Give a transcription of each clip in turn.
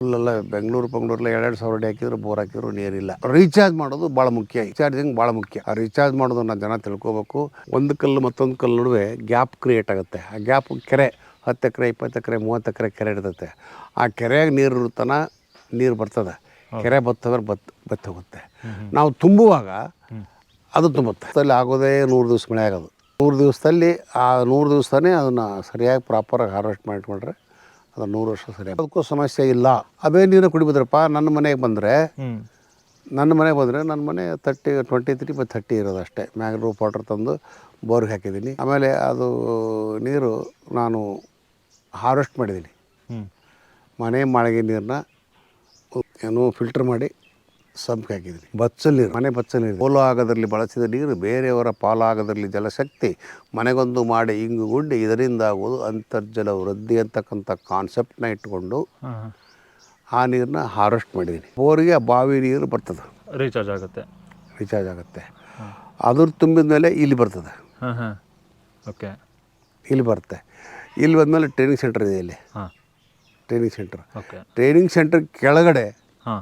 ಫುಲ್ಲೆಲ್ಲ ಬೆಂಗಳೂರು ಬೆಂಗಳೂರಲ್ಲಿ ಎರಡೆರಡು ಸಾವಿರ ಅಡಿ ಹಾಕಿದ್ರು ಬೋರ್ ಹಾಕಿದ್ರು ನೀರಿಲ್ಲ ರೀಚಾರ್ಜ್ ಮಾಡೋದು ಭಾಳ ಮುಖ್ಯ ರೀಚಾರ್ಜಿಂಗ್ ಭಾಳ ಮುಖ್ಯ. ಆ ರೀಚಾರ್ಜ್ ಮಾಡೋದನ್ನ ಜನ ತಿಳ್ಕೋಬೇಕು. ಒಂದು ಕಲ್ಲು ಮತ್ತೊಂದು ಕಲ್ಲು ನಡುವೆ ಗ್ಯಾಪ್ ಕ್ರಿಯೇಟ್ ಆಗುತ್ತೆ. ಆ ಗ್ಯಾಪ್ ಕೆರೆ ಹತ್ತು ಎಕರೆ ಇಪ್ಪತ್ತು ಎಕರೆ ಮೂವತ್ತು ಎಕರೆ ಕೆರೆ ಇರ್ತದೆ ಆ ಕೆರೆಯಾಗ ನೀರು ಇರುತ್ತಾನ ನೀರು ಬರ್ತದೆ. ಕೆರೆ ಬತ್ತಂದ್ರೆ ಬತ್ ಬತ್ತಿ ಹೋಗುತ್ತೆ. ನಾವು ತುಂಬುವಾಗ ಅದು ತುಂಬುತ್ತೆ. ಅಲ್ಲಿ ಆಗೋದೇ ನೂರು ದಿವಸ ಮಳೆ ಆಗೋದು. ನೂರು ದಿವಸದಲ್ಲಿ ಆ ನೂರು ದಿವಸನೇ ಅದನ್ನು ಸರಿಯಾಗಿ ಪ್ರಾಪರಾಗಿ ಹಾರ್ವೆಸ್ಟ್ ಮಾಡಿಕೊಂಡ್ರೆ ಅದು ನೂರು ವರ್ಷ ಸರಿ. ಅದಕ್ಕೂ ಸಮಸ್ಯೆ ಇಲ್ಲ. ಅದೇ ನೀರು ಕುಡಿಬಿದ್ರಪ್ಪ ನನ್ನ ಮನೆಗೆ ಬಂದರೆ ನನ್ನ ಮನೆಗೆ ಬಂದರೆ ನನ್ನ ಮನೆ thirty twenty three by thirty ಇರೋದು ಅಷ್ಟೇ. ಮ್ಯಾಗ ರೂಪ್ ವಾಟರ್ ತಂದು ಬೋರ್ಗೆ ಹಾಕಿದ್ದೀನಿ. ಆಮೇಲೆ ಅದು ನೀರು ನಾನು ಹಾರ್ವೆಸ್ಟ್ ಮಾಡಿದ್ದೀನಿ. ಮನೆ ಮಾಳಿಗೆ ನೀರನ್ನ ಏನು ಫಿಲ್ಟರ್ ಮಾಡಿ ಸಂಪ್ಗೆ ಬಚ್ಚಲ್ ನೀರು ಮನೆ ಬಚ್ಚಲ್ ನೀರು ಪೋಲು ಆಗದಲ್ಲಿ ಬಳಸಿದ ನೀರು ಬೇರೆಯವರ ಪಾಲಾಗದಲ್ಲಿ ಜಲಶಕ್ತಿ ಮನೆಗೊಂದು ಮಾಡಿ ಇಂಗುಗೊಂಡು ಇದರಿಂದ ಆಗುವುದು ಅಂತರ್ಜಲ ವೃದ್ಧಿ ಅಂತಕ್ಕಂಥ ಕಾನ್ಸೆಪ್ಟ್ನ ಇಟ್ಕೊಂಡು ಆ ನೀರನ್ನ ಹಾರ್ವೆಸ್ಟ್ ಮಾಡಿದ್ದೀನಿ ಬೋರಿಗೆ ಆ ಬಾವಿ ನೀರು ಬರ್ತದೆ. ರೀಚಾರ್ಜ್ ಆಗುತ್ತೆ. ರೀಚಾರ್ಜ್ ಆಗುತ್ತೆ. ಅದ್ರ ತುಂಬಿದ ಮೇಲೆ ಇಲ್ಲಿ ಬರ್ತದೆ. ಓಕೆ ಇಲ್ಲಿ ಬರುತ್ತೆ. ಇಲ್ಲಿ ಬಂದಮೇಲೆ ಟ್ರೈನಿಂಗ್ ಸೆಂಟರ್ ಇದೆ ಇಲ್ಲಿ. Training centre okay training centre ಕೆಳಗಡೆ ಹಾಂ.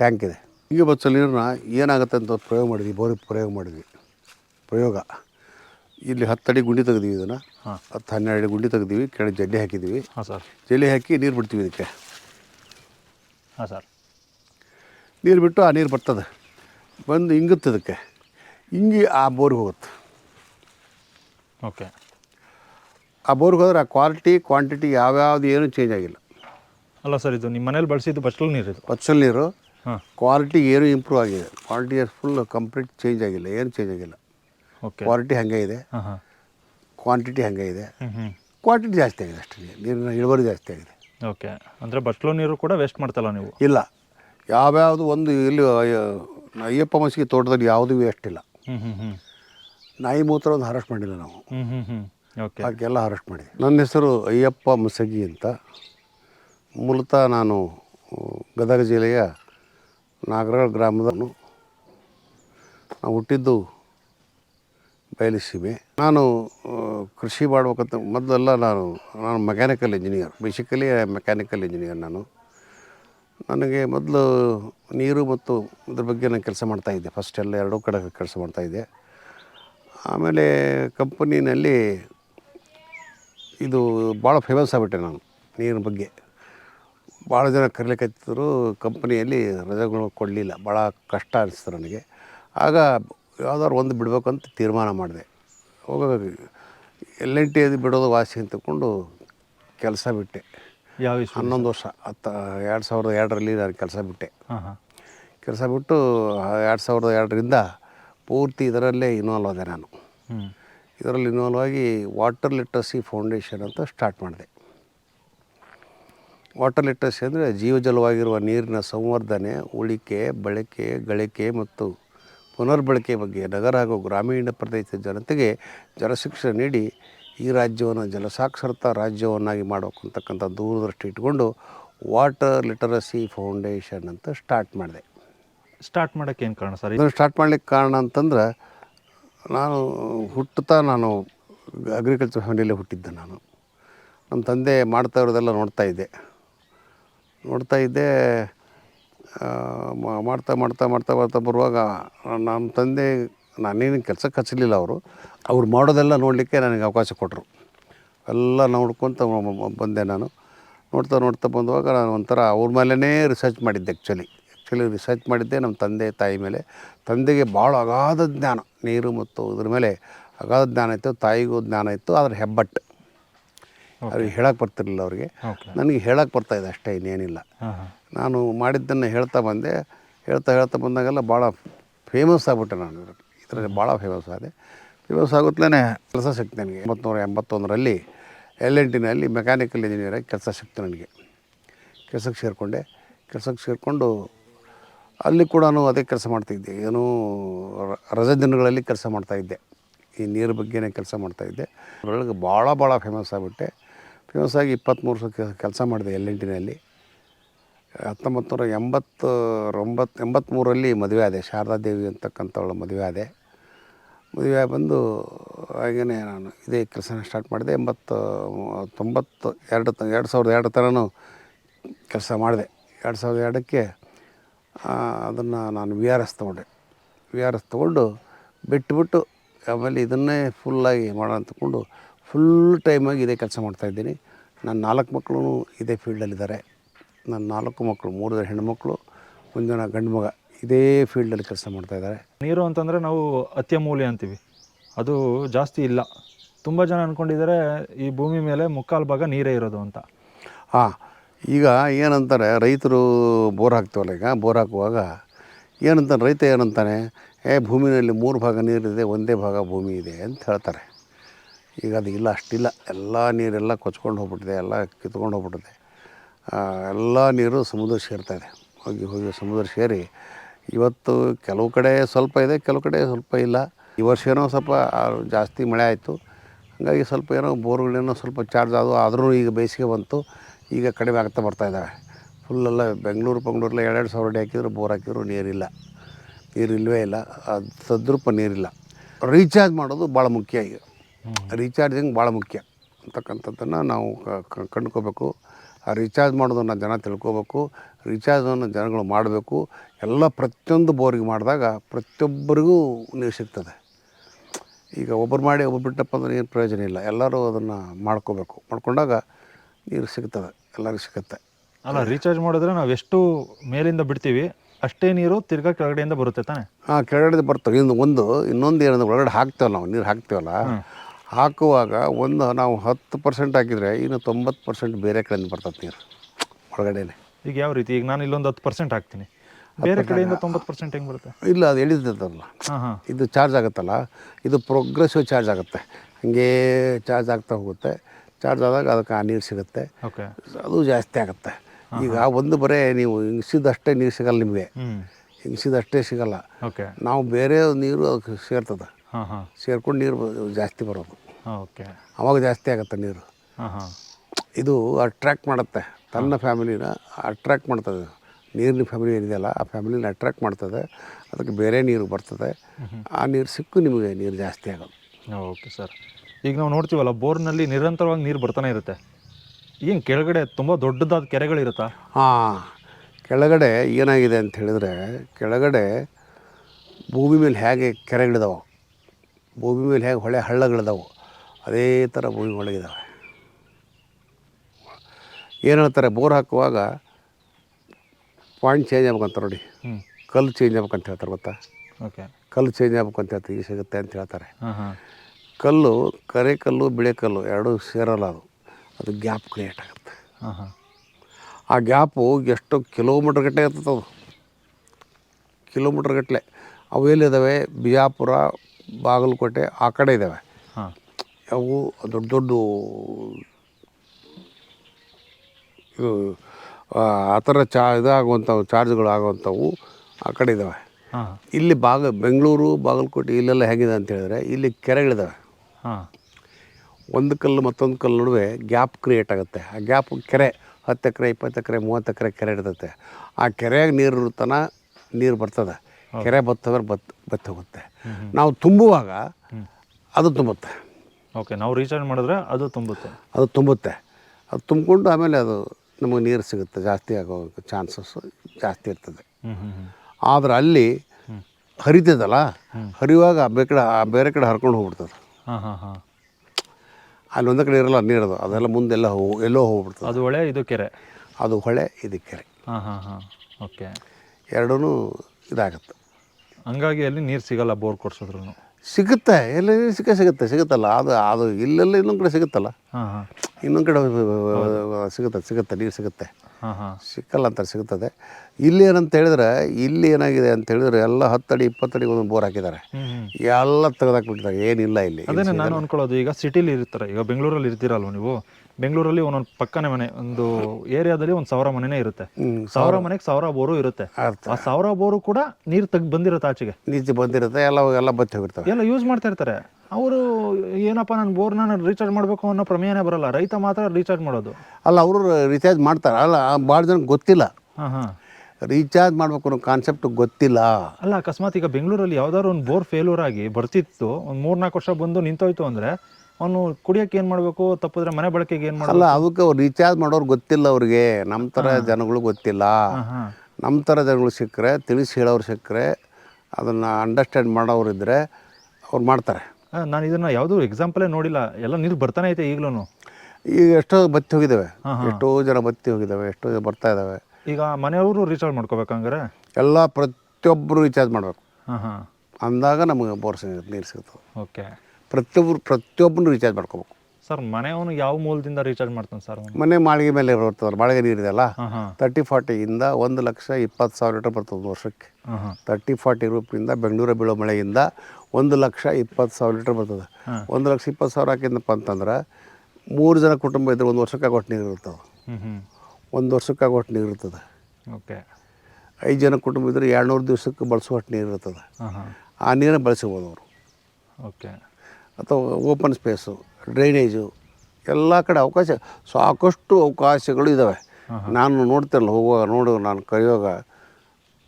ಟ್ಯಾಂಕ್ ಇದೆ. ಹಿಂಗೆ ಬಚ್ಚ ನೀರನ್ನ ಏನಾಗುತ್ತೆ ಅಂತ ಪ್ರಯೋಗ ಮಾಡಿದ್ವಿ ಬೋರಿ ಪ್ರಯೋಗ ಮಾಡಿದ್ವಿ. ಪ್ರಯೋಗ. ಇಲ್ಲಿ ಹತ್ತಡಿ ಗುಂಡಿ ತೆಗೆದೀವಿ ಇದನ್ನು. ಹಾಂ. ಹತ್ತು ಹನ್ನೆರಡು ಅಡಿ ಗುಂಡಿ ತೆಗ್ದೀವಿ ಕೆಳಗೆ ಜಡ್ಡಿ ಹಾಕಿದ್ದೀವಿ ಹಾಂ ಸರ್. ಜಲ್ಲಿ ಹಾಕಿ ನೀರು ಬಿಡ್ತೀವಿ ಇದಕ್ಕೆ. ಹಾಂ ಸರ್. ನೀರು ಬಿಟ್ಟು ಆ ನೀರು ಬರ್ತದೆ. ಬಂದು ಹಿಂಗುತ್ತೆ ಅದಕ್ಕೆ ಹಿಂಗಿ ಆ ಬೋರ್ಗೆ ಹೋಗುತ್ತೆ. ಓಕೆ. ಆ ಬೋರ್ಗೆ ಹೋದ್ರೆ ಆ ಕ್ವಾಲಿಟಿ ಕ್ವಾಂಟಿಟಿ ಯಾವ್ಯಾವ್ದು ಏನೂ ಚೇಂಜ್ ಆಗಿಲ್ಲ. ಅಲ್ಲ ಸರ್ ಇದು ನಿಮ್ಮ ಮನೇಲಿ ಬಳಸಿದ್ದು ಬಚ್ಚಲ್ ನೀರು ಇದು? ಬಚ್ಚಲ್ ನೀರು. ಕ್ವಾಲಿಟಿ ಏನು ಇಂಪ್ರೂವ್ ಆಗಿದೆ. ಕ್ವಾಲಿಟಿ ಫುಲ್ ಕಂಪ್ಲೀಟ್ ಚೇಂಜ್ ಆಗಿಲ್ಲ. ಏನು ಚೇಂಜ್ ಆಗಿಲ್ಲ. ಓಕೆ ಕ್ವಾಲಿಟಿ ಹಾಗೆ ಇದೆ. ಕ್ವಾಂಟಿಟಿ ಹಾಗೆ ಇದೆ. ಕ್ವಾಂಟಿಟಿ ಜಾಸ್ತಿ ಆಗಿದೆ ಅಷ್ಟೇ. ನೀರಿನ ಇಳುವರಿ ಜಾಸ್ತಿ ಆಗಿದೆ. ಓಕೆ ಅಂದರೆ ಬಟ್ಲು ನೀರು ಕೂಡ ವೇಸ್ಟ್ ಮಾಡ್ತಲ್ಲ ನೀವು? ಇಲ್ಲ. ಯಾವ್ಯಾವುದು ಒಂದು ಇಲ್ಲಿ ಅಯ್ಯ- ಅಯ್ಯಪ್ಪ ಮಸಿಗೆ ತೋಟದಲ್ಲಿ ಯಾವುದೂ ವೇಸ್ಟ್ ಇಲ್ಲ. ನಾಯಿ ಮೂತ್ರ ಒಂದು ಹಾರೆಸ್ಟ್ ಮಾಡಿಲ್ಲ ನಾವು. ಹಾಕೆಲ್ಲ ಹಾರೆಸ್ಟ್ ಮಾಡಿ. ನನ್ನ ಹೆಸರು ಅಯ್ಯಪ್ಪ ಮಸಗಿ ಅಂತ. ಮೂಲತಃ ನಾನು ಗದಗ ಜಿಲ್ಲೆಯ ನಾಗರಳ ಗ್ರಾಮದವನು. ನಾವು ಹುಟ್ಟಿದ್ದು ಬಯಲುಸೀಮೆ. ನಾನು ಕೃಷಿ ಮಾಡ್ಬೇಕಂತ ಮೊದಲೆಲ್ಲ ನಾನು ನಾನು mechanical engineer basically mechanical engineer ನಾನು. ನನಗೆ ಮೊದಲು ನೀರು ಮತ್ತು ಇದ್ರ ಬಗ್ಗೆ ನಾನು ಕೆಲಸ ಮಾಡ್ತಾಯಿದ್ದೆ ಫಸ್ಟ್ ಎಲ್ಲ ಎರಡೂ ಕಡೆ ಕೆಲಸ ಮಾಡ್ತಾಯಿದ್ದೆ ಆಮೇಲೆ ಕಂಪನಿನಲ್ಲಿ ಇದು ಭಾಳ ಫೇಮಸ್ ಆಗಿಬಿಟ್ಟೆ ನಾನು, ನೀರಿನ ಬಗ್ಗೆ. ಭಾಳ ಜನ ಕರೀಲಿಕ್ಕತ್ತಿದ್ರು ಕಂಪ್ನಿಯಲ್ಲಿ ರಜೆಗಳು ಕೊಡಲಿಲ್ಲ. ಭಾಳ ಕಷ್ಟ ಅನಿಸ್ತು ನನಗೆ. ಆಗ ಯಾವ್ದಾದ್ರು ಒಂದು ಬಿಡಬೇಕಂತ ತೀರ್ಮಾನ ಮಾಡಿದೆ. ಹೋಗೋದು ಎಲ್ ಎನ್ ಟಿ ಅದು ಬಿಡೋದು ವಾಸಿ ಅಂತ ತಗೊಂಡು ಕೆಲಸ ಬಿಟ್ಟೆ. ಯಾವ ಹನ್ನೊಂದು ವರ್ಷ ಹತ್ತ ಎರಡು ಸಾವಿರದ ಎರಡರಲ್ಲಿ ನಾನು ಕೆಲಸ ಬಿಟ್ಟೆ. ಕೆಲಸ ಬಿಟ್ಟು ಎರಡು ಸಾವಿರದ ಎರಡರಿಂದ ಪೂರ್ತಿ ಇದರಲ್ಲೇ ಇನ್ವಾಲ್ವ್ ಆದೆ ನಾನು. ಇದರಲ್ಲಿ ಇನ್ವಾಲ್ವ್ ಆಗಿ ವಾಟರ್ ಲಿಟ್ರಸಿ ಫೌಂಡೇಶನ್ ಅಂತ ಸ್ಟಾರ್ಟ್ ಮಾಡಿದೆ. ವಾಟರ್ ಲಿಟ್ರಸಿ ಅಂದರೆ ಜೀವಜಲವಾಗಿರುವ ನೀರಿನ ಸಂವರ್ಧನೆ ಉಳಿಕೆ ಬಳಕೆ ಗಳಿಕೆ ಮತ್ತು ಪುನರ್ಬಳಕೆ ಬಗ್ಗೆ ನಗರ ಹಾಗೂ ಗ್ರಾಮೀಣ ಪ್ರದೇಶದ ಜನತೆಗೆ ಜಲಶಿಕ್ಷಣ ನೀಡಿ ಈ ರಾಜ್ಯವನ್ನು ಜಲಸಾಕ್ಷರತಾ ರಾಜ್ಯವನ್ನಾಗಿ ಮಾಡಬೇಕಂತಕ್ಕಂಥ ದೂರದೃಷ್ಟಿ ಇಟ್ಕೊಂಡು ವಾಟರ್ ಲಿಟರಸಿ ಫೌಂಡೇಶನ್ ಅಂತ ಸ್ಟಾರ್ಟ್ ಮಾಡಿದೆ. ಸ್ಟಾರ್ಟ್ ಮಾಡೋಕ್ಕೆ ಏನು ಕಾರಣ ಸರ್? ಇದನ್ನು ಸ್ಟಾರ್ಟ್ ಮಾಡಲಿಕ್ಕೆ ಕಾರಣ ಅಂತಂದ್ರೆ ನಾನು ಹುಟ್ಟುತ್ತಾ ನಾನು ಅಗ್ರಿಕಲ್ಚರ್ ಫ್ಯಾಮಿಲಿಯಲ್ಲೇ ಹುಟ್ಟಿದ್ದೆ ನಾನು. ನಮ್ಮ ತಂದೆ ಮಾಡ್ತಾ ಇರೋದೆಲ್ಲ ನೋಡ್ತಾ ಇದ್ದೆ. ನೋಡ್ತಾ ಇದ್ದೆ ಮಾಡ್ತಾ ಮಾಡ್ತಾ ಮಾಡ್ತಾ ಮಾಡ್ತಾ ಬರುವಾಗ ನಮ್ಮ ತಂದೆ, ನಾನೇನು ಕೆಲಸಕ್ಕೆ ಹಚ್ಚಲಿಲ್ಲ ಅವರು, ಅವ್ರು ಮಾಡೋದೆಲ್ಲ ನೋಡಲಿಕ್ಕೆ ನನಗೆ ಅವಕಾಶ ಕೊಟ್ಟರು ಎಲ್ಲ ನೋಡ್ಕೊತ ಬಂದೆ ನಾನು. ನೋಡ್ತಾ ನೋಡ್ತಾ ಬಂದುವಾಗ ನಾನು ಒಂಥರ ಅವ್ರ ಮೇಲೇ ರಿಸರ್ಚ್ ಮಾಡಿದ್ದೆ ಆ್ಯಕ್ಚುಲಿ ಆ್ಯಕ್ಚುಲಿ ರಿಸರ್ಚ್ ಮಾಡಿದ್ದೆ ನಮ್ಮ ತಂದೆ, ತಾಯಿ ಮೇಲೆ. ತಂದೆಗೆ ಭಾಳ ಅಗಾಧ ಜ್ಞಾನ, ನೀರು ಮತ್ತು ಇದ್ರ ಮೇಲೆ ಅಗಾಧ ಜ್ಞಾನ ಇತ್ತು, ತಾಯಿಗೂ ಜ್ಞಾನ ಇತ್ತು, ಆದರೆ ಹೆಬ್ಬಟ್ಟು ಅವ್ರಿಗೆ ಹೇಳಕ್ಕೆ ಬರ್ತಿರಲಿಲ್ಲ ಅವ್ರಿಗೆ. ನನಗೆ ನನಗೆ ಹೇಳಕ್ಕೆ ಇದೆ ಅಷ್ಟೇ ಇನ್ನೇನಿಲ್ಲ. ನಾನು ಮಾಡಿದ್ದನ್ನು ಹೇಳ್ತಾ ಬಂದೆ. ಹೇಳ್ತಾ ಹೇಳ್ತಾ ಬಂದಾಗೆಲ್ಲ ಭಾಳ ಫೇಮಸ್ ಆಗ್ಬಿಟ್ಟೆ ನಾನು ಇದ್ರಲ್ಲಿ. ಭಾಳ ಫೇಮಸ್ ಆದೆ. ಫೇಮಸ್ ಆಗುತ್ತಲೇ ಕೆಲಸ ಸಿಕ್ತು ನನಗೆ. ಒಂಬತ್ತು ಎಂಬತ್ತೊಂದರಲ್ಲಿ ಎಲ್ ಎನ್ ಟಿನಲ್ಲಿ ಮೆಕ್ಯಾನಿಕಲ್ ಇಂಜಿನಿಯರಾಗಿ ಕೆಲಸ ಸಿಕ್ತು ನನಗೆ. ಕೆಲಸಕ್ಕೆ ಸೇರಿಕೊಂಡೆ. ಕೆಲಸಕ್ಕೆ ಸೇರಿಕೊಂಡು ಅಲ್ಲಿ ಕೂಡ ಅದೇ ಕೆಲಸ ಮಾಡ್ತಾಯಿದ್ದೆ ಏನೂ ರಜೆ ದಿನಗಳಲ್ಲಿ ಕೆಲಸ ಮಾಡ್ತಾಯಿದ್ದೆ ಈ ನೀರು ಬಗ್ಗೆನೇ ಕೆಲಸ ಮಾಡ್ತಾಯಿದ್ದೆ ಅದರೊಳಗೆ ಭಾಳ ಭಾಳ ಫೇಮಸ್ ಆಗಿಬಿಟ್ಟೆ. ಫೇಮಸ್ ಆಗಿ ಇಪ್ಪತ್ತ್ಮೂರು ವರ್ಷ ಕೆಲಸ ಮಾಡಿದೆ ಎಲ್ ಎನ್ ಟಿನಲ್ಲಿ. ಹತ್ತೊಂಬತ್ತು ನೂರ ಎಂಬತ್ತು ಒಂಬತ್ತು ಎಂಬತ್ತ್ಮೂರರಲ್ಲಿ ಮದುವೆ ಆದೆ ಶಾರದಾದೇವಿ ಅಂತಕ್ಕಂಥವಳ ಮದುವೆ ಆದೆ. ಮದುವೆ ಆಗಿ ಬಂದು ಹಾಗೆಯೇ ನಾನು ಇದೇ ಕೆಲಸನ ಸ್ಟಾರ್ಟ್ ಮಾಡಿದೆ. ಎಂಬತ್ತು, ತೊಂಬತ್ತು ಎರಡು ಎರಡು ಸಾವಿರದ ಎರಡು ಥರನೂ ಕೆಲಸ ಮಾಡಿದೆ. ಎರಡು ಸಾವಿರದ ಎರಡಕ್ಕೆ ಅದನ್ನು ನಾನು ವಿ ಆರ್ ಎಸ್ ತೊಗೊಂಡೆ. ವಿ ಆರ್ ಎಸ್ ತೊಗೊಂಡು ಬಿಟ್ಬಿಟ್ಟು ಆಮೇಲೆ ಇದನ್ನೇ ಫುಲ್ಲಾಗಿ ಮಾಡೋಣ ಅಂದ್ಕೊಂಡು ಫುಲ್ ಟೈಮಾಗಿ ಇದೇ ಕೆಲಸ ಮಾಡ್ತಾಯಿದ್ದೀನಿ ನನ್ನ ನಾಲ್ಕು ಮಕ್ಕಳು ಇದೇ ಫೀಲ್ಡಲ್ಲಿದ್ದಾರೆ ನನ್ನ ನಾಲ್ಕು ಮಕ್ಕಳು ಮೂರು ಜನ ಹೆಣ್ಣುಮಕ್ಕಳು ಒಂದು ಜನ ಗಂಡು ಮಗ ಇದೇ ಫೀಲ್ಡಲ್ಲಿ ಕೆಲಸ ಮಾಡ್ತಾಯಿದ್ದಾರೆ ನೀರು ಅಂತಂದರೆ ನಾವು ಅತ್ಯಮೂಲ್ಯ ಅಂತೀವಿ. ಅದು ಜಾಸ್ತಿ ಇಲ್ಲ. ತುಂಬ ಜನ ಅಂದ್ಕೊಂಡಿದ್ದಾರೆ ಈ ಭೂಮಿ ಮೇಲೆ ಮುಕ್ಕಾಲು ಭಾಗ ನೀರೇ ಇರೋದು ಅಂತ. ಹಾಂ ಈಗ ಏನಂತಾರೆ ರೈತರು ಬೋರ್ ಹಾಕ್ತೀವಲ್ಲ ಈಗ ಬೋರ್ ಹಾಕುವಾಗ ಏನಂತಾನೆ ರೈತ ಏನಂತಾನೆ ಏ ಭೂಮಿನಲ್ಲಿ ಮೂರು ಭಾಗ ನೀರಿದೆ ಒಂದೇ ಭಾಗ ಭೂಮಿ ಇದೆ ಅಂತ ಹೇಳ್ತಾರೆ. ಈಗ ಅದು ಇಲ್ಲ, ಅಷ್ಟಿಲ್ಲ. ಎಲ್ಲ ನೀರೆಲ್ಲ ಕೊಚ್ಕೊಂಡು ಹೋಗ್ಬಿಟ್ಟಿದೆ, ಎಲ್ಲ ಕಿತ್ಕೊಂಡು ಹೋಗ್ಬಿಟ್ಟಿದೆ. ಎಲ್ಲ ನೀರು ಸಮುದ್ರ ಸೇರ್ತಾ ಇದೆ. ಹೋಗಿ ಹೋಗಿ ಸಮುದ್ರ ಸೇರಿ ಇವತ್ತು ಕೆಲವು ಕಡೆ ಸ್ವಲ್ಪ ಇದೆ, ಕೆಲವು ಕಡೆ ಸ್ವಲ್ಪ ಇಲ್ಲ. ಈ ವರ್ಷ ಏನೋ ಸ್ವಲ್ಪ ಜಾಸ್ತಿ ಮಳೆ ಆಯಿತು. ಹಾಗಾಗಿ ಸ್ವಲ್ಪ ಏನೋ ಬೋರ್ಗಳೇನೋ ಸ್ವಲ್ಪ ಚಾರ್ಜ್ ಆದವು, ಆದರೂ ಈಗ ಬೇಸಿಗೆ ಬಂತು. ಈಗ ಕಡಿಮೆ ಆಗ್ತಾ ಬರ್ತಾ ಇದ್ದಾವೆ ಫುಲ್ಲೆಲ್ಲ ಬೆಂಗಳೂರು ಬೆಂಗಳೂರಲ್ಲಿ ಎರಡೆರಡು ಸಾವಿರ ಅಡಿ ಹಾಕಿದ್ರು, ಬೋರ್ ಹಾಕಿದ್ರು, ನೀರಿಲ್ಲ. ನೀರು ಇಲ್ಲವೇ ಇಲ್ಲ. ಅದು ಸದ್ರೂಪ ನೀರಿಲ್ಲ. ರೀಚಾರ್ಜ್ ಮಾಡೋದು ಭಾಳ ಮುಖ್ಯ ಈಗ. ರೀಚಾರ್ಜಿಂಗ್ ಭಾಳ ಮುಖ್ಯ. ಅಂತಕ್ಕಂಥದ್ದನ್ನು ನಾವು ಕಂಡ್ಕೋಬೇಕು. ಆ ರೀಚಾರ್ಜ್ ಮಾಡೋದನ್ನು ಜನ ತಿಳ್ಕೋಬೇಕು. ರೀಚಾರ್ಜನ್ನು ಜನಗಳು ಮಾಡಬೇಕು. ಎಲ್ಲ ಪ್ರತಿಯೊಂದು ಬೋರಿಗೆ ಮಾಡಿದಾಗ ಪ್ರತಿಯೊಬ್ಬರಿಗೂ ನೀರು ಸಿಗ್ತದೆ. ಈಗ ಒಬ್ಬರು ಮಾಡಿ ಒಬ್ಬರು ಬಿಟ್ಟಪ್ಪ ಅಂದ್ರೆ ಏನು ಪ್ರಯೋಜನ ಇಲ್ಲ. ಎಲ್ಲರೂ ಅದನ್ನು ಮಾಡ್ಕೋಬೇಕು. ಮಾಡ್ಕೊಂಡಾಗ ನೀರು ಸಿಗ್ತದೆ. ಎಲ್ಲರಿಗೂ ಸಿಗುತ್ತೆ. ಅಲ್ಲ ರೀಚಾರ್ಜ್ ಮಾಡಿದ್ರೆ ನಾವು ಎಷ್ಟು ಮೇಲಿಂದ ಬಿಡ್ತೀವಿ ಅಷ್ಟೇ ನೀರು ತಿರ್ಗಾ ಕೆಳಗಡೆಯಿಂದ ಬರುತ್ತೆ ತಾನೆ? ಹಾಂ ಕೆಳಗಡೆ ಬರ್ತವೆ ಇನ್ನು ಒಂದು ಇನ್ನೊಂದು ಏನಂದ್ರೆ ಒಳಗಡೆ ಹಾಕ್ತೇವಲ್ಲ ನಾವು ನೀರು ಹಾಕ್ತೇವಲ್ಲ ಹಾಕುವಾಗ ಒಂದು ನಾವು ಹತ್ತು ಪರ್ಸೆಂಟ್ ಹಾಕಿದರೆ ಇನ್ನು ತೊಂಬತ್ತು ಪರ್ಸೆಂಟ್ ಬೇರೆ ಕಡೆಯಿಂದ ಬರ್ತದೆ ನೀರು ಒಳಗಡೆನೆ. ಈಗ ಯಾವ ರೀತಿ? ಈಗ ನಾನು ಇಲ್ಲೊಂದು ಹತ್ತು ಪರ್ಸೆಂಟ್ ಹಾಕ್ತೀನಿ. ಬೇರೆ ಕಡೆಯಿಂದ ತೊಂಬತ್ತು ಪರ್ಸೆಂಟ್ ಹೆಂಗೆ ಬರುತ್ತೆ? ಇಲ್ಲ ಅದು ಎಳಿತದಲ್ಲ. ಇದು ಚಾರ್ಜ್ ಆಗುತ್ತಲ್ಲ? ಇದು ಪ್ರೋಗ್ರೆಸಿವ್ ಚಾರ್ಜ್ ಆಗುತ್ತೆ. ಹಂಗೆ ಚಾರ್ಜ್ ಆಗ್ತಾ ಹೋಗುತ್ತೆ. ಚಾರ್ಜ್ ಆದಾಗ ಅದಕ್ಕೆ ಆ ನೀರು ಸಿಗುತ್ತೆ. ಓಕೆ ಅದು ಜಾಸ್ತಿ ಆಗುತ್ತೆ. ಈಗ ಒಂದು ಬರೇ ನೀವು ಹಿಂಗ್ಸಿದಷ್ಟೇ ನೀರು ಸಿಗಲ್ಲ ನಿಮಗೆ. ಹಿಂಗ್ಸಿದಷ್ಟೇ ಸಿಗಲ್ಲ. ಓಕೆ ನಾವು ಬೇರೆ ನೀರು ಅದಕ್ಕೆ ಸೇರ್ತದೆ. ಹಾಂ ಹಾಂ. ಸೇರ್ಕೊಂಡು ನೀರು ಜಾಸ್ತಿ ಬರೋದು. ಓಕೆ. ಅವಾಗ ಜಾಸ್ತಿ ಆಗುತ್ತೆ ನೀರು. ಹಾಂ ಹಾಂ. ಇದು ಅಟ್ರ್ಯಾಕ್ಟ್ ಮಾಡುತ್ತೆ. ತನ್ನ ಫ್ಯಾಮಿಲಿನ ಅಟ್ರ್ಯಾಕ್ಟ್ ಮಾಡ್ತದೆ. ನೀರಿನ ಫ್ಯಾಮಿಲಿ ಏನಿದೆಯಲ್ಲ ಆ ಫ್ಯಾಮಿಲಿನ ಅಟ್ರ್ಯಾಕ್ಟ್ ಮಾಡ್ತದೆ. ಅದಕ್ಕೆ ಬೇರೆ ನೀರು ಬರ್ತದೆ. ಆ ನೀರು ಸಿಕ್ಕು ನಿಮಗೆ ನೀರು ಜಾಸ್ತಿ ಆಗೋದು. Okay sir. ಈಗ ನಾವು ನೋಡ್ತೀವಲ್ಲ ಬೋರ್ನಲ್ಲಿ ನಿರಂತರವಾಗಿ ನೀರು ಬರ್ತಾನೆ ಇರುತ್ತೆ. ಏನು ಕೆಳಗಡೆ ತುಂಬ ದೊಡ್ಡದಾದ ಕೆರೆಗಳಿರುತ್ತಾ ಹಾಂ ಕೆಳಗಡೆ ಏನಾಗಿದೆ ಅಂತ ಹೇಳಿದ್ರೆ ಕೆಳಗಡೆ ಭೂಮಿ ಮೇಲೆ ಹೇಗೆ ಕೆರೆಗಳಿದಾವೆ ಭೂಮಿ ಮೇಲೆ ಹೇಗೆ ಹೊಳೆ ಹಳ್ಳಗಳಿದಾವೆ ಅದೇ ಥರ ಭೂಮಿ ಒಳಗಿದ್ದಾವೆ ಏನು ಹೇಳ್ತಾರೆ ಬೋರ್ ಹಾಕುವಾಗ ಪಾಯಿಂಟ್ ಚೇಂಜ್ ಆಗ್ಬೇಕಂತ ನೋಡಿ. ಕಲ್ಲು ಚೇಂಜ್ ಆಗ್ಬೇಕಂತ ಹೇಳ್ತಾರೆ ಗೊತ್ತಾ? ಓಕೆ. ಕಲ್ಲು ಚೇಂಜ್ ಆಗ್ಬೇಕಂತ ಹೇಳ್ತಾರೆ ಈಗ ಸಿಗುತ್ತೆ ಅಂತ ಹೇಳ್ತಾರೆ. ಕಲ್ಲು ಕರೆ ಕಲ್ಲು ಬಿಳೆ ಕಲ್ಲು ಎರಡೂ ಸೇರಲ್ಲ ಅದು. ಅದು ಗ್ಯಾಪ್ ಕ್ರಿಯೇಟ್ ಆಗುತ್ತೆ. ಹಾಂ ಹಾಂ. ಆ ಗ್ಯಾಪು ಎಷ್ಟು ಕಿಲೋಮೀಟ್ರ್ ಗಟ್ಟಲೆ ಇರ್ತದೆ ಅದು. ಕಿಲೋಮೀಟ್ರ್ ಗಟ್ಟಲೆ. ಅವು ಎಲ್ಲಿದ್ದಾವೆ ಬಿಜಾಪುರ ಬಾಗಲಕೋಟೆ ಆ ಕಡೆ ಇದ್ದಾವೆ ಅವು ದೊಡ್ಡ ದೊಡ್ಡ ಇದು ಆ ಥರ ಚಾ ಇದಾಗುವಂಥವು ಚಾರ್ಜ್ಗಳು ಆಗುವಂಥವು ಆ ಕಡೆ ಇದ್ದಾವೆ ಇಲ್ಲಿ ಬಾಗ ಬೆಂಗಳೂರು ಬಾಗಲಕೋಟೆ ಇಲ್ಲೆಲ್ಲ ಹೇಗಿದೆ ಅಂತ ಹೇಳಿದ್ರೆ ಇಲ್ಲಿ ಕೆರೆಗಳಿದ್ದಾವೆ ಒಂದು ಕಲ್ಲು ಮತ್ತೊಂದು ಕಲ್ಲು ನಡುವೆ ಗ್ಯಾಪ್ ಕ್ರಿಯೇಟ್ ಆಗುತ್ತೆ. ಆ ಗ್ಯಾಪ್ ಕೆರೆ ಹತ್ತು ಎಕರೆ ಇಪ್ಪತ್ತು ಎಕರೆ ಮೂವತ್ತು ಎಕರೆ ಕೆರೆ ಇಡ್ತೈತೆ ಆ ಕೆರೆಯಾಗ ನೀರು ತನ ನೀರು ಬರ್ತದೆ. ಕೆರೆ ಬತ್ತಂದ್ರೆ ಬತ್ ಬತ್ತಿ ಹೋಗುತ್ತೆ ನಾವು ತುಂಬುವಾಗ ಅದು ತುಂಬುತ್ತೆ. ಓಕೆ ನಾವು ರೀಚಾರ್ಜ್ ಮಾಡಿದ್ರೆ ಅದು ತುಂಬುತ್ತೆ. ಅದು ತುಂಬುತ್ತೆ. ಅದು ತುಂಬಿಕೊಂಡು ಆಮೇಲೆ ಅದು ನಮಗೆ ನೀರು ಸಿಗುತ್ತೆ ಜಾಸ್ತಿ ಆಗೋ ಚಾನ್ಸಸ್ ಜಾಸ್ತಿ ಇರ್ತದೆ. ಆದ್ರೆ ಅಲ್ಲಿ ಹರಿತದಲ್ಲ ಹರಿಯುವಾಗ ಆ ಬೇರೆ ಕಡೆ ಆ ಬೇರೆ ಕಡೆ ಹರ್ಕೊಂಡು ಹೋಗ್ಬಿಡ್ತದೆ. ಹಾಂ ಹಾಂ ಹಾಂ. ಅಲ್ಲಿ ಒಂದೇ ಕಡೆ ಇರಲ್ಲ ನೀರದು ಅದೆಲ್ಲ ಮುಂದೆಲ್ಲ ಹೋ ಎಲ್ಲೋ ಹೋಗ್ಬಿಡ್ತದೆ. ಅದು ಹೊಳೆ ಇದು ಕೆರೆ? ಅದು ಹೊಳೆ ಇದು ಕೆರೆ. ಹಾಂ ಹಾಂ ಹಾಂ. ಓಕೆ. ಎರಡೂ ಇದಾಗುತ್ತೆ. ಹಂಗಾಗಿ ಅಲ್ಲಿ ನೀರು ಸಿಗಲ್ಲ ಬೋರ್ ಕೊಡ್ಸಿದ್ರು ಸಿಗುತ್ತೆ ಎಲ್ಲ ಸಿಕ್ಕ ಸಿಗುತ್ತೆ ಸಿಗುತ್ತಲ್ಲ ಅದು ಅದು ಇಲ್ಲೆಲ್ಲ ಇನ್ನೊಂದು ಕಡೆ ಸಿಗುತ್ತಲ್ಲ. ಇನ್ನೊಂದು ಕಡೆ ಸಿಗುತ್ತೆ ಸಿಗುತ್ತೆ ನೀರು ಸಿಗುತ್ತೆ. ಹಾಂ ಹಾಂ ಸಿಕ್ಕಲ್ಲ ಅಂತ ಸಿಗುತ್ತದೆ. ಇಲ್ಲಿ ಏನಂತ ಹೇಳಿದ್ರೆ ಇಲ್ಲಿ ಏನಾಗಿದೆ ಅಂತ ಹೇಳಿದ್ರೆ ಎಲ್ಲ ಹತ್ತಡಿ ಇಪ್ಪತ್ತಡಿ ಒಂದು ಬೋರ್ ಹಾಕಿದ್ದಾರೆ. ಎಲ್ಲ ತೆಗೆದಾಕ್ಬಿಟ್ಟಿದ್ದಾರೆ ಏನಿಲ್ಲ ಇಲ್ಲಿ. ಅದೇ ನಾನು ಅನ್ಕೊಳ್ಳೋದು ಈಗ ಸಿಟಿಲಿ ಇರ್ತಾರೆ ಈಗ ಬೆಂಗಳೂರಲ್ಲಿ ಇರ್ತೀರಲ್ವ ನೀವು? ಬೆಂಗಳೂರಲ್ಲಿ ಒಂದೊಂದು ಪಕ್ಕನೆ ಮನೆ ಒಂದು ಏರಿಯಾದಲ್ಲಿ ಒಂದು ಸಾವಿರ ಮನೆನೇ ಇರುತ್ತೆ. ಸಾವಿರ. ಮನೆಗೆ ಸಾವಿರ ಬೋರು ಇರುತ್ತೆ. ಆ ಸಾವಿರ ಬೋರು ಕೂಡ ನೀರು ತೆಗ್ ಬಂದಿರುತ್ತೆ ಆಚೆಗೆ. ನೀಚೆ ಬಂದಿರುತ್ತೆ ಎಲ್ಲ ಎಲ್ಲ ಬತ್ತಿ ಹೋಗಿರ್ತವೆ. ಎಲ್ಲ ಯೂಸ್ ಮಾಡ್ತಾ ಇರ್ತಾರೆ. ಅವರು ಏನಪ್ಪ ನಾನು ಬೋರ್ನ ನಾನು ರೀಚಾರ್ಜ್ ಮಾಡಬೇಕು ಅನ್ನೋ ಪ್ರಮೇಯನೇ ಬರಲ್ಲ. ರೈತ ಮಾತ್ರ ರೀಚಾರ್ಜ್ ಮಾಡೋದು. ಅಲ್ಲ ಅವರು ರೀಚಾರ್ಜ್ ಮಾಡ್ತಾರೆ. ಅಲ್ಲ ಭಾಳ ಜನಕ್ಕೆ ಗೊತ್ತಿಲ್ಲ. ಹಾಂ ಹಾಂ. ರೀಚಾರ್ಜ್ ಮಾಡ್ಬೇಕು ಅನ್ನೋ ಕಾನ್ಸೆಪ್ಟ್ ಗೊತ್ತಿಲ್ಲ. ಅಲ್ಲ ಅಕಸ್ಮಾತ್ ಈಗ ಬೆಂಗಳೂರಲ್ಲಿ ಯಾವ್ದಾದ್ರು ಒಂದು ಬೋರ್ ಫೇಲ್ಯೂರ್ ಆಗಿ ಬರ್ತಿತ್ತು ಒಂದು ಮೂರ್ನಾಲ್ಕು ವರ್ಷ ಬಂದು ನಿಂತೋಯ್ತು ಅಂದರೆ ಅವನು ಕುಡಿಯೋಕೆ ಏನು ಮಾಡಬೇಕು? ತಪ್ಪಿದ್ರೆ ಮನೆ ಬಳಕೆಗೆ ಏನು ಮಾಡಲ್ಲ ಅದಕ್ಕೆ ಅವ್ರು ರೀಚಾರ್ಜ್ ಮಾಡೋರು ಗೊತ್ತಿಲ್ಲ ಅವ್ರಿಗೆ. ನಮ್ಮ ಥರ ಜನಗಳು ಗೊತ್ತಿಲ್ಲ. ನಮ್ಮ ಥರ ಜನಗಳು ಸಿಕ್ಕರೆ ತಿಳಿಸಿ ಹೇಳೋರು ಸಿಕ್ಕರೆ ಅದನ್ನು ಅಂಡರ್ಸ್ಟ್ಯಾಂಡ್ ಮಾಡೋರು ಇದ್ದರೆ ಅವ್ರು ಮಾಡ್ತಾರೆ. ನಾನು ಇದನ್ನು ಯಾವುದೂ ಎಕ್ಸಾಂಪಲೇ ನೋಡಿಲ್ಲ. ಎಲ್ಲ ನೀರು ಬರ್ತಾನೆ ಐತೆ ಈಗಲೂ ಈಗ ಎಷ್ಟೋ ಬತ್ತಿ ಹೋಗಿದ್ದಾವೆ ಎಷ್ಟೋ ಜನ ಬತ್ತಿ ಹೋಗಿದ್ದಾವೆ ಎಷ್ಟೋ ಜನ ಬರ್ತಾ ಇದ್ದಾವೆ ಈಗ ಮನೆಯವರು ರೀಚಾರ್ಜ್ ಮಾಡ್ಕೋಬೇಕಂಗಾರೆ ಎಲ್ಲ ಪ್ರತಿಯೊಬ್ಬರು ರೀಚಾರ್ಜ್ ಮಾಡಬೇಕು. ಅಂದಾಗ ನಮಗೆ ಬೋರ್ ಸಿಗುತ್ತೆ ನೀರು ಸಿಗ್ತದೆ. ಓಕೆ. ಪ್ರತಿಯೊಬ್ಬರು ಪ್ರತಿಯೊಬ್ಬರು ರೀಚಾರ್ಜ್ ಮಾಡ್ಕೋಬೇಕು. ಸರ್ ಮನೆಯವನು ಯಾವ ಮೂಲದಿಂದ ರೀಚಾರ್ಜ್ ಮಾಡ್ತಾನೆ ಸರ್ ಅವನು? ಮನೆ ಮಾಳಿಗೆ ಮೇಲೆ ಇರ್ತದಲ್ಲ ಮಾಳಿಗೆ ನೀರಿದೆಯಲ್ಲ ಹಾಂ ಹಾಂ. ತರ್ಟಿ ಫಾರ್ಟಿಯಿಂದ ಒಂದು ಲಕ್ಷ ಇಪ್ಪತ್ತು ಸಾವಿರ ಲೀಟರ್ ಬರ್ತದೆ ಒಂದು ವರ್ಷಕ್ಕೆ. ಹಾಂ ಹಾಂ. ತರ್ಟಿ ಫಾರ್ಟಿ ರೂಪಿಂದ ಬೆಂಗಳೂರು ಬೀಳೋ ಮಳೆಯಿಂದ ಒಂದು ಲಕ್ಷ ಇಪ್ಪತ್ತು ಸಾವಿರ ಲೀಟರ್ ಬರ್ತದೆ. ಒಂದು ಲಕ್ಷ ಇಪ್ಪತ್ತು ಸಾವಿರ ಹಾಕಿದ್ನಪ್ಪ ಅಂತಂದ್ರೆ ಮೂರು ಜನ ಕುಟುಂಬ ಇದ್ರೆ ಒಂದು ವರ್ಷಕ್ಕೆ ಆಗೋಷ್ಟು ನೀರು ಇರ್ತದೆ ಹ್ಞೂ ಹ್ಞೂ ಒಂದು ವರ್ಷಕ್ಕೆ ಆಗೋಷ್ಟು ನೀರು ಇರ್ತದೆ. ಓಕೆ. ಐದು ಜನ ಕುಟುಂಬ ಇದ್ರೆ ಎರಡುನೂರು ದಿವಸಕ್ಕೆ ಬಳಸುವಷ್ಟು ನೀರು ಇರ್ತದೆ. ಹಾಂ ಹಾಂ. ಆ ನೀರನ್ನು ಬಳಸ್ಬೋದು ಅವರು. ಓಕೆ. ಅಥವಾ ಓಪನ್ ಸ್ಪೇಸು ಡ್ರೈನೇಜು ಎಲ್ಲ ಕಡೆ ಅವಕಾಶ ಸಾಕಷ್ಟು ಅವಕಾಶಗಳು ಇದ್ದಾವೆ ನಾನು ನೋಡ್ತಿರಲ್ಲ ಹೋಗುವಾಗ ನೋಡು ನಾನು ಕರೆಯುವಾಗ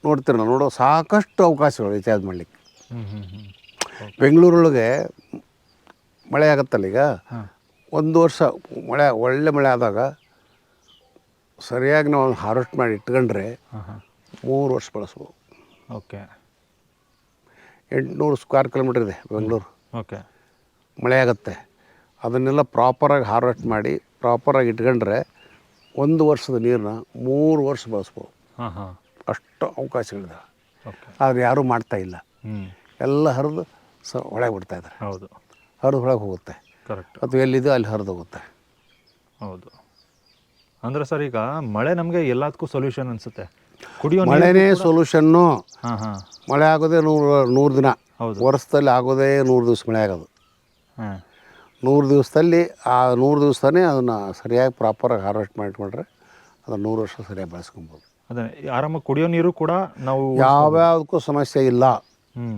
ನೋಡ್ತಿರಲ್ಲ ನೋಡೋ ಸಾಕಷ್ಟು ಅವಕಾಶಗಳು ರೀಚಾರ್ಜ್ ಮಾಡಲಿಕ್ಕೆ. ಬೆಂಗಳೂರೊಳಗೆ ಮಳೆ ಆಗುತ್ತಲ್ಲ ಈಗ? ಒಂದು ವರ್ಷ ಮಳೆ ಒಳ್ಳೆ ಮಳೆ ಆದಾಗ ಸರಿಯಾಗಿ ನಾವು ಹಾರ್ವೆಸ್ಟ್ ಮಾಡಿ ಇಟ್ಕೊಂಡ್ರೆ ಮೂರು ವರ್ಷ ಬಳಸ್ಬೋದು. ಓಕೆ ಎಂಟುನೂರು ಸ್ಕ್ವೇರ್ ಕಿಲೋಮೀಟ್ರ್ ಇದೆ ಬೆಂಗಳೂರು. ಓಕೆ ಮಳೆ ಆಗುತ್ತೆ ಅದನ್ನೆಲ್ಲ ಪ್ರಾಪರಾಗಿ ಹಾರ್ವೆಸ್ಟ್ ಮಾಡಿ ಪ್ರಾಪರಾಗಿ ಇಟ್ಕೊಂಡ್ರೆ ಒಂದು ವರ್ಷದ ನೀರನ್ನ ಮೂರು ವರ್ಷ ಬಳಸ್ಬೋದು. ಹಾಂ ಹಾಂ. ಅಷ್ಟು ಅವಕಾಶಗಳಿದೆ ಓಕೆ. ಆದರೆ ಯಾರೂ ಮಾಡ್ತಾ ಇಲ್ಲ. ಹ್ಞೂ ಎಲ್ಲ ಹರಿದು ಸ ಒಳಗೆ ಬಿಡ್ತಾ ಇದ್ದಾರೆ. ಹೌದು. ಹರಿದು ಒಳಗೆ ಹೋಗುತ್ತೆ. ಕರೆಕ್ಟ್ ಅಥವಾ ಎಲ್ಲಿದೆ ಅಲ್ಲಿ ಹರಿದು ಹೋಗುತ್ತೆ. ಹೌದು. ಅಂದರೆ ಸರ್ ಈಗ ಮಳೆ ನಮಗೆ ಎಲ್ಲದಕ್ಕೂ ಸೊಲ್ಯೂಷನ್ ಅನಿಸುತ್ತೆ. ಕುಡಿಯೋ ಮಳೆನೇ ಸೊಲ್ಯೂಷನ್ನು ಹಾಂ ಹಾಂ. ಮಳೆ ಆಗೋದೇ ನೂರು ನೂರು ದಿನ. ಹೌದು. ವರ್ಷದಲ್ಲಿ ಆಗೋದೇ ನೂರು ದಿವಸ ಮಳೆ ಆಗೋದು. ನೂರು ದಿವಸದಲ್ಲಿ ಆ ನೂರು ದಿವಸನೇ ಅದನ್ನು ಸರಿಯಾಗಿ ಪ್ರಾಪರಾಗಿ ಹಾರ್ವೆಸ್ಟ್ ಮಾಡಿಟ್ಕೊಂಡ್ರೆ ಅದನ್ನು ನೂರು ವರ್ಷ ಸರಿಯಾಗಿ ಬಳಸ್ಕೊಬೋದು. ಅದೇ ಆರಾಮಾಗಿ ಕುಡಿಯೋ ನೀರು ಕೂಡ ನಾವು ಯಾವ್ಯಾವುದಕ್ಕೂ ಸಮಸ್ಯೆ ಇಲ್ಲ. ಹ್ಞೂ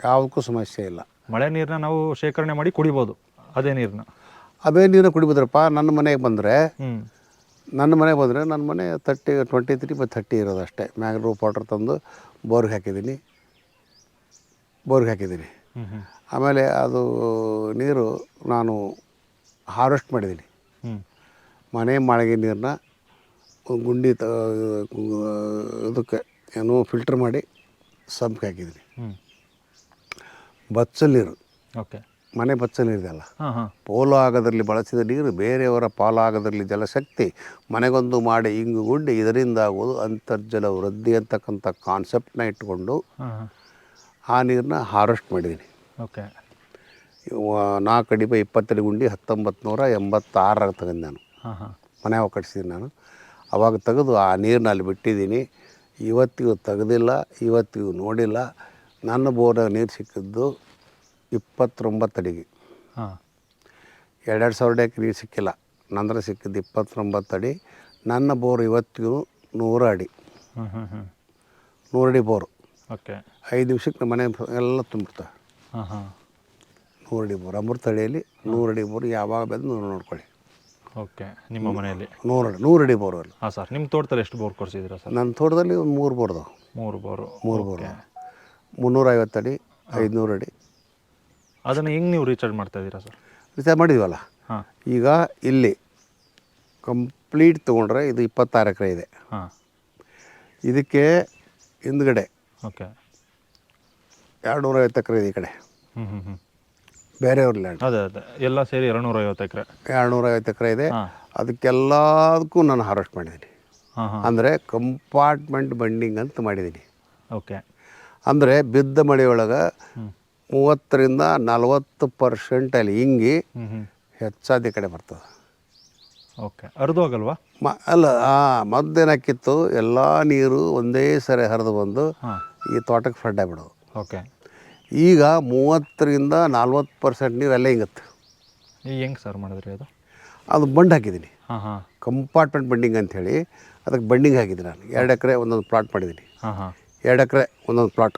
ಯಾವುದಕ್ಕೂ ಸಮಸ್ಯೆ ಇಲ್ಲ. ಮಳೆ ನೀರನ್ನ ನಾವು ಶೇಖರಣೆ ಮಾಡಿ ಕುಡಿಬೋದು ಅದೇ ನೀರನ್ನ ಅದೇ ನೀರನ್ನ ಕುಡಿಬೋದ್ರಪ್ಪ ನನ್ನ ಮನೆಗೆ ಬಂದರೆ ನನ್ನ ಮನೆಗೆ ಬಂದರೆ ನನ್ನ ಮನೆ thirty twenty three by thirty ಇರೋದು ಅಷ್ಟೇ. ಮ್ಯಾಗ ರೂಪ್ ವಾಟರ್ ತಂದು ಬೋರ್ಗೆ ಹಾಕಿದ್ದೀನಿ. ಬೋರ್ಗೆ ಹಾಕಿದ್ದೀನಿ. ಆಮೇಲೆ ಅದು ನೀರು ನಾನು ಹಾರ್ವೆಸ್ಟ್ ಮಾಡಿದ್ದೀನಿ. ಮನೆ ಮಾಳಿಗೆ ನೀರನ್ನ ಗುಂಡಿ ತ ಇದಕ್ಕೆ ಏನೋ ಫಿಲ್ಟರ್ ಮಾಡಿ ಸಂಪ್ಗೆ ಹಾಕಿದ್ದೀನಿ. ಬಚ್ಚಲ್ ನೀರು ಓಕೆ. ಮನೆ ಬಚ್ಚಲ್ ನೀರಿದೆಯಲ್ಲ ಪೋಲು ಆಗದಲ್ಲಿ ಬಳಸಿದ ನೀರು ಬೇರೆಯವರ ಪಾಲಾಗದಲ್ಲಿ ಜಲಶಕ್ತಿ ಮನೆಗೊಂದು ಮಾಡಿ ಇಂಗುಗುಂಡಿ ಇದರಿಂದ ಆಗೋದು ಅಂತರ್ಜಲ ವೃದ್ಧಿ ಅಂತಕ್ಕಂಥ ಕಾನ್ಸೆಪ್ಟನ್ನ ಹಾಂ. ಆ ನೀರನ್ನ ಹಾರ್ವೆಸ್ಟ್ ಮಾಡಿದ್ದೀನಿ ಓಕೆ. ನಾಲ್ಕು ಅಡಿ ಬೈ ಇಪ್ಪತ್ತಡಿ ಗುಂಡಿ ಹತ್ತೊಂಬತ್ತು ನೂರ ಎಂಬತ್ತಾರರಾಗ ತೆಗೆದು ನಾನು ಮನೆ ಕಟ್ಸಿದ್ದೀನಿ ನಾನು. ಅವಾಗ ತೆಗೆದು ಆ ನೀರನ್ನ ಅಲ್ಲಿ ಬಿಟ್ಟಿದ್ದೀನಿ ಇವತ್ತಿಗೂ ತೆಗೆದಿಲ್ಲ ಇವತ್ತಿಗೂ ನೋಡಿಲ್ಲ. ನನ್ನ ಬೋರ್ನಾಗ ನೀರು ಸಿಕ್ಕಿದ್ದು ಇಪ್ಪತ್ತೊಂಬತ್ತು ಅಡಿಗೆ. ಹಾಂ. ಎರಡೆರಡು ಸಾವಿರ ಅಡಿಗೆ ನೀರು ಸಿಕ್ಕಿಲ್ಲ. ನಂತರ ಸಿಕ್ಕಿದ್ದು ಇಪ್ಪತ್ತೊಂಬತ್ತು ಅಡಿ. ನನ್ನ ಬೋರ್ ಇವತ್ತಿಗೂ ನೂರು ಅಡಿ. ಹ್ಞೂ ಹ್ಞೂ ಹ್ಞೂ ನೂರು ಅಡಿ ಬೋರು. ಓಕೆ. ಐದು ನಿಮಿಷಕ್ಕೆ ನಮ್ಮ ಮನೆ ಎಲ್ಲ ತುಂಬಿರ್ತವೆ ಹಾಂ ಹಾಂ. ನೂರು ಅಡಿ ಬೋರ್ ಅಮೃತ ಅಡಿಯಲ್ಲಿ ನೂರಡಿ ಅಡಿ ಬೋರ್ ಯಾವಾಗ ಬಂದು ನೂರು ನೋಡ್ಕೊಳ್ಳಿ. ಓಕೆ ನಿಮ್ಮ ಮನೆಯಲ್ಲಿ? ನೂರು ಅಡಿ ಬೋರ್ ಅಡಿ ಬೋರು ಅಲ್ಲಿ. ಹಾಂ ಸರ್. ನಿಮ್ಮ ತೋಟದಲ್ಲಿ ಎಷ್ಟು ಬೋರ್ ಕೊಡ್ಸಿದ್ದೀರಾ ಸರ್? ನನ್ನ ತೋಟದಲ್ಲಿ ಒಂದು ಮೂರು ಬೋರ್ದು ಮೂರು ಬೋರು. ಮೂರು ಬೋರ್ ಮುನ್ನೂರೈವತ್ತು ಅಡಿ ಐದುನೂರು ಅಡಿ. ಅದನ್ನು ಹೆಂಗೆ ನೀವು ರೀಚಾರ್ಜ್ ಮಾಡ್ತಾ ಇದ್ದೀರಾ ಸರ್? ರಿಚಾರ್ಜ್ ಮಾಡಿದ್ವಲ್ಲ? ಹಾಂ. ಈಗ ಇಲ್ಲಿ ಕಂಪ್ಲೀಟ್ ತೊಗೊಂಡ್ರೆ ಇದು ಇಪ್ಪತ್ತಾರು ಎಕರೆ ಇದೆ. ಹಾಂ. ಇದಕ್ಕೆ ಹಿಂದ್ಗಡೆ ಓಕೆ. ಎರಡು ನೂರೈವತ್ತು ಎಕರೆ ಇದೆ ಈ ಕಡೆ. ಹ್ಞೂ ಹ್ಞೂ ಹ್ಞೂ ಬೇರೆಯವ್ರ ಲ್ಯಾಂಡ್ ಅದೇ ಅದೇ. ಎಲ್ಲ ಸೇರಿ ಎರಡುನೂರೈವತ್ತು ಎಕರೆ. ಎರಡು ನೂರೈವತ್ತು ಎಕರೆ ಇದೆ. ಹಾಂ. ಅದಕ್ಕೆಲ್ಲದಕ್ಕೂ ನಾನು ಹಾರ್ವೆಸ್ಟ್ ಮಾಡಿದ್ದೀನಿ. ಹಾಂ ಹಾಂ. ಅಂದರೆ ಕಂಪಾರ್ಟ್ಮೆಂಟ್ ಬಂಡಿಂಗ್ ಅಂತ ಮಾಡಿದ್ದೀನಿ. ಓಕೆ. ಅಂದರೆ ಬಿದ್ದ ಮಳೆಯೊಳಗೆ ಮೂವತ್ತರಿಂದ ನಲವತ್ತು ಪರ್ಸೆಂಟಲ್ಲಿ ಹಿಂಗಿ ಹೆಚ್ಚಾದ ಈ ಕಡೆ ಬರ್ತದೆ. ಓಕೆ. ಅರ್ದು ಹೋಗಲ್ವಾ? ಮ ಅಲ್ಲ ಆ ಮದ್ದೇನಾಕಿತ್ತು ಎಲ್ಲ ನೀರು ಒಂದೇ ಸರಿ ಹರಿದು ಬಂದು ಹಾಂ. ಈ ತೋಟಕ್ಕೆ ಫ್ಲಡ್ ಆಗಿಬಿಡೋದು. ಓಕೆ. ಈಗ ಮೂವತ್ತರಿಂದ ನಲ್ವತ್ತು ಪರ್ಸೆಂಟ್ ನೀರು ಅಲ್ಲೇ ಹಿಂಗತ್ತೆ ಈಗ ಹೆಂಗೆ ಸರ್ ಮಾಡಿದ್ರಿ ಅದು? ಅದು ಬಂಡ್ ಹಾಕಿದ್ದೀನಿ ಹಾಂ ಹಾಂ. ಕಂಪಾರ್ಟ್ಮೆಂಟ್ ಬಂಡಿಂಗ್ ಅಂಥೇಳಿ ಅದಕ್ಕೆ ಬಂಡಿಂಗ್ ಹಾಕಿದ್ದೀನಿ ನಾನು. ಎರಡು ಎಕರೆ ಒಂದೊಂದು ಪ್ಲಾಟ್ ಮಾಡಿದ್ದೀನಿ ಹಾಂ ಹಾಂ. ಎರಡು ಎಕರೆ ಒಂದೊಂದು ಪ್ಲಾಟ್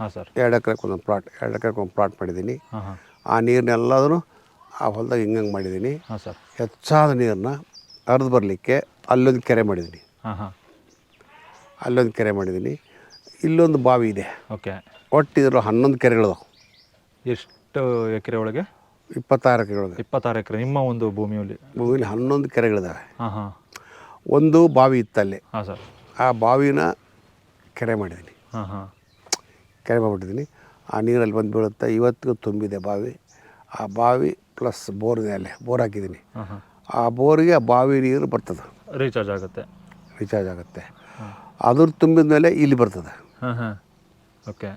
ಹಾಂ ಸರ್. ಎರಡು ಎಕರೆ ಒಂದೊಂದು ಪ್ಲಾಟ್ ಎರಡು ಎಕರೆ ಒಂದು ಪ್ಲಾಟ್ ಮಾಡಿದ್ದೀನಿ ಆ ನೀರನ್ನೆಲ್ಲದೂ ಆ ಹೊಲದಾಗ ಹಿಂಗಂಗೆ ಮಾಡಿದ್ದೀನಿ ಹಾಂ ಸರ್. ಹೆಚ್ಚಾದ ನೀರನ್ನ ಹರಿದು ಬರಲಿಕ್ಕೆ ಅಲ್ಲೊಂದು ಕೆರೆ ಮಾಡಿದ್ದೀನಿ ಹಾಂ ಹಾಂ. ಅಲ್ಲೊಂದು ಕೆರೆ ಮಾಡಿದ್ದೀನಿ ಇಲ್ಲೊಂದು ಬಾವಿ ಇದೆ. ಓಕೆ. ಒಟ್ಟು ಇದ್ರ ಹನ್ನೊಂದು ಕೆರೆಗಳು ಎಷ್ಟು ಎಕರೆ ಒಳಗೆ? ಇಪ್ಪತ್ತಾರು ಎಕರೆಗಳಿಗೆ ಇಪ್ಪತ್ತಾರು ಎಕರೆ ನಿಮ್ಮ ಒಂದು ಭೂಮಿಯಲ್ಲಿ. ಭೂಮಿಲಿ ಹನ್ನೊಂದು ಕೆರೆಗಳಿದ್ದಾವೆ ಹಾಂ ಹಾಂ. ಒಂದು ಬಾವಿ ಇತ್ತಲ್ಲಿ ಹಾಂ ಸರ್. ಆ ಬಾವಿನ ಕೆರೆ ಮಾಡಿದ್ದೀನಿ ಹಾಂ ಹಾಂ. ಕೆರೆ ಮಾಡಿಬಿಟ್ಟಿದ್ದೀನಿ ಆ ನೀರಲ್ಲಿ ಬಂದು ಬೀಳುತ್ತೆ. ಇವತ್ತಿಗೂ ತುಂಬಿದೆ ಬಾವಿ. ಆ ಬಾವಿ ಪ್ಲಸ್ ಬೋರ್ ಇದೆ ಅಲ್ಲಿ. ಬೋರ್ ಹಾಕಿದ್ದೀನಿ ಆ ಬೋರಿಗೆ ಆ ಬಾವಿ ನೀರು ಬರ್ತದೆ. ರೀಚಾರ್ಜ್ ಆಗುತ್ತೆ. ರೀಚಾರ್ಜ್ ಆಗುತ್ತೆ. ಅದ್ರ ತುಂಬಿದ ಮೇಲೆ ಇಲ್ಲಿ ಬರ್ತದೆ. ಹಾಂ ಹಾಂ. ಓಕೆ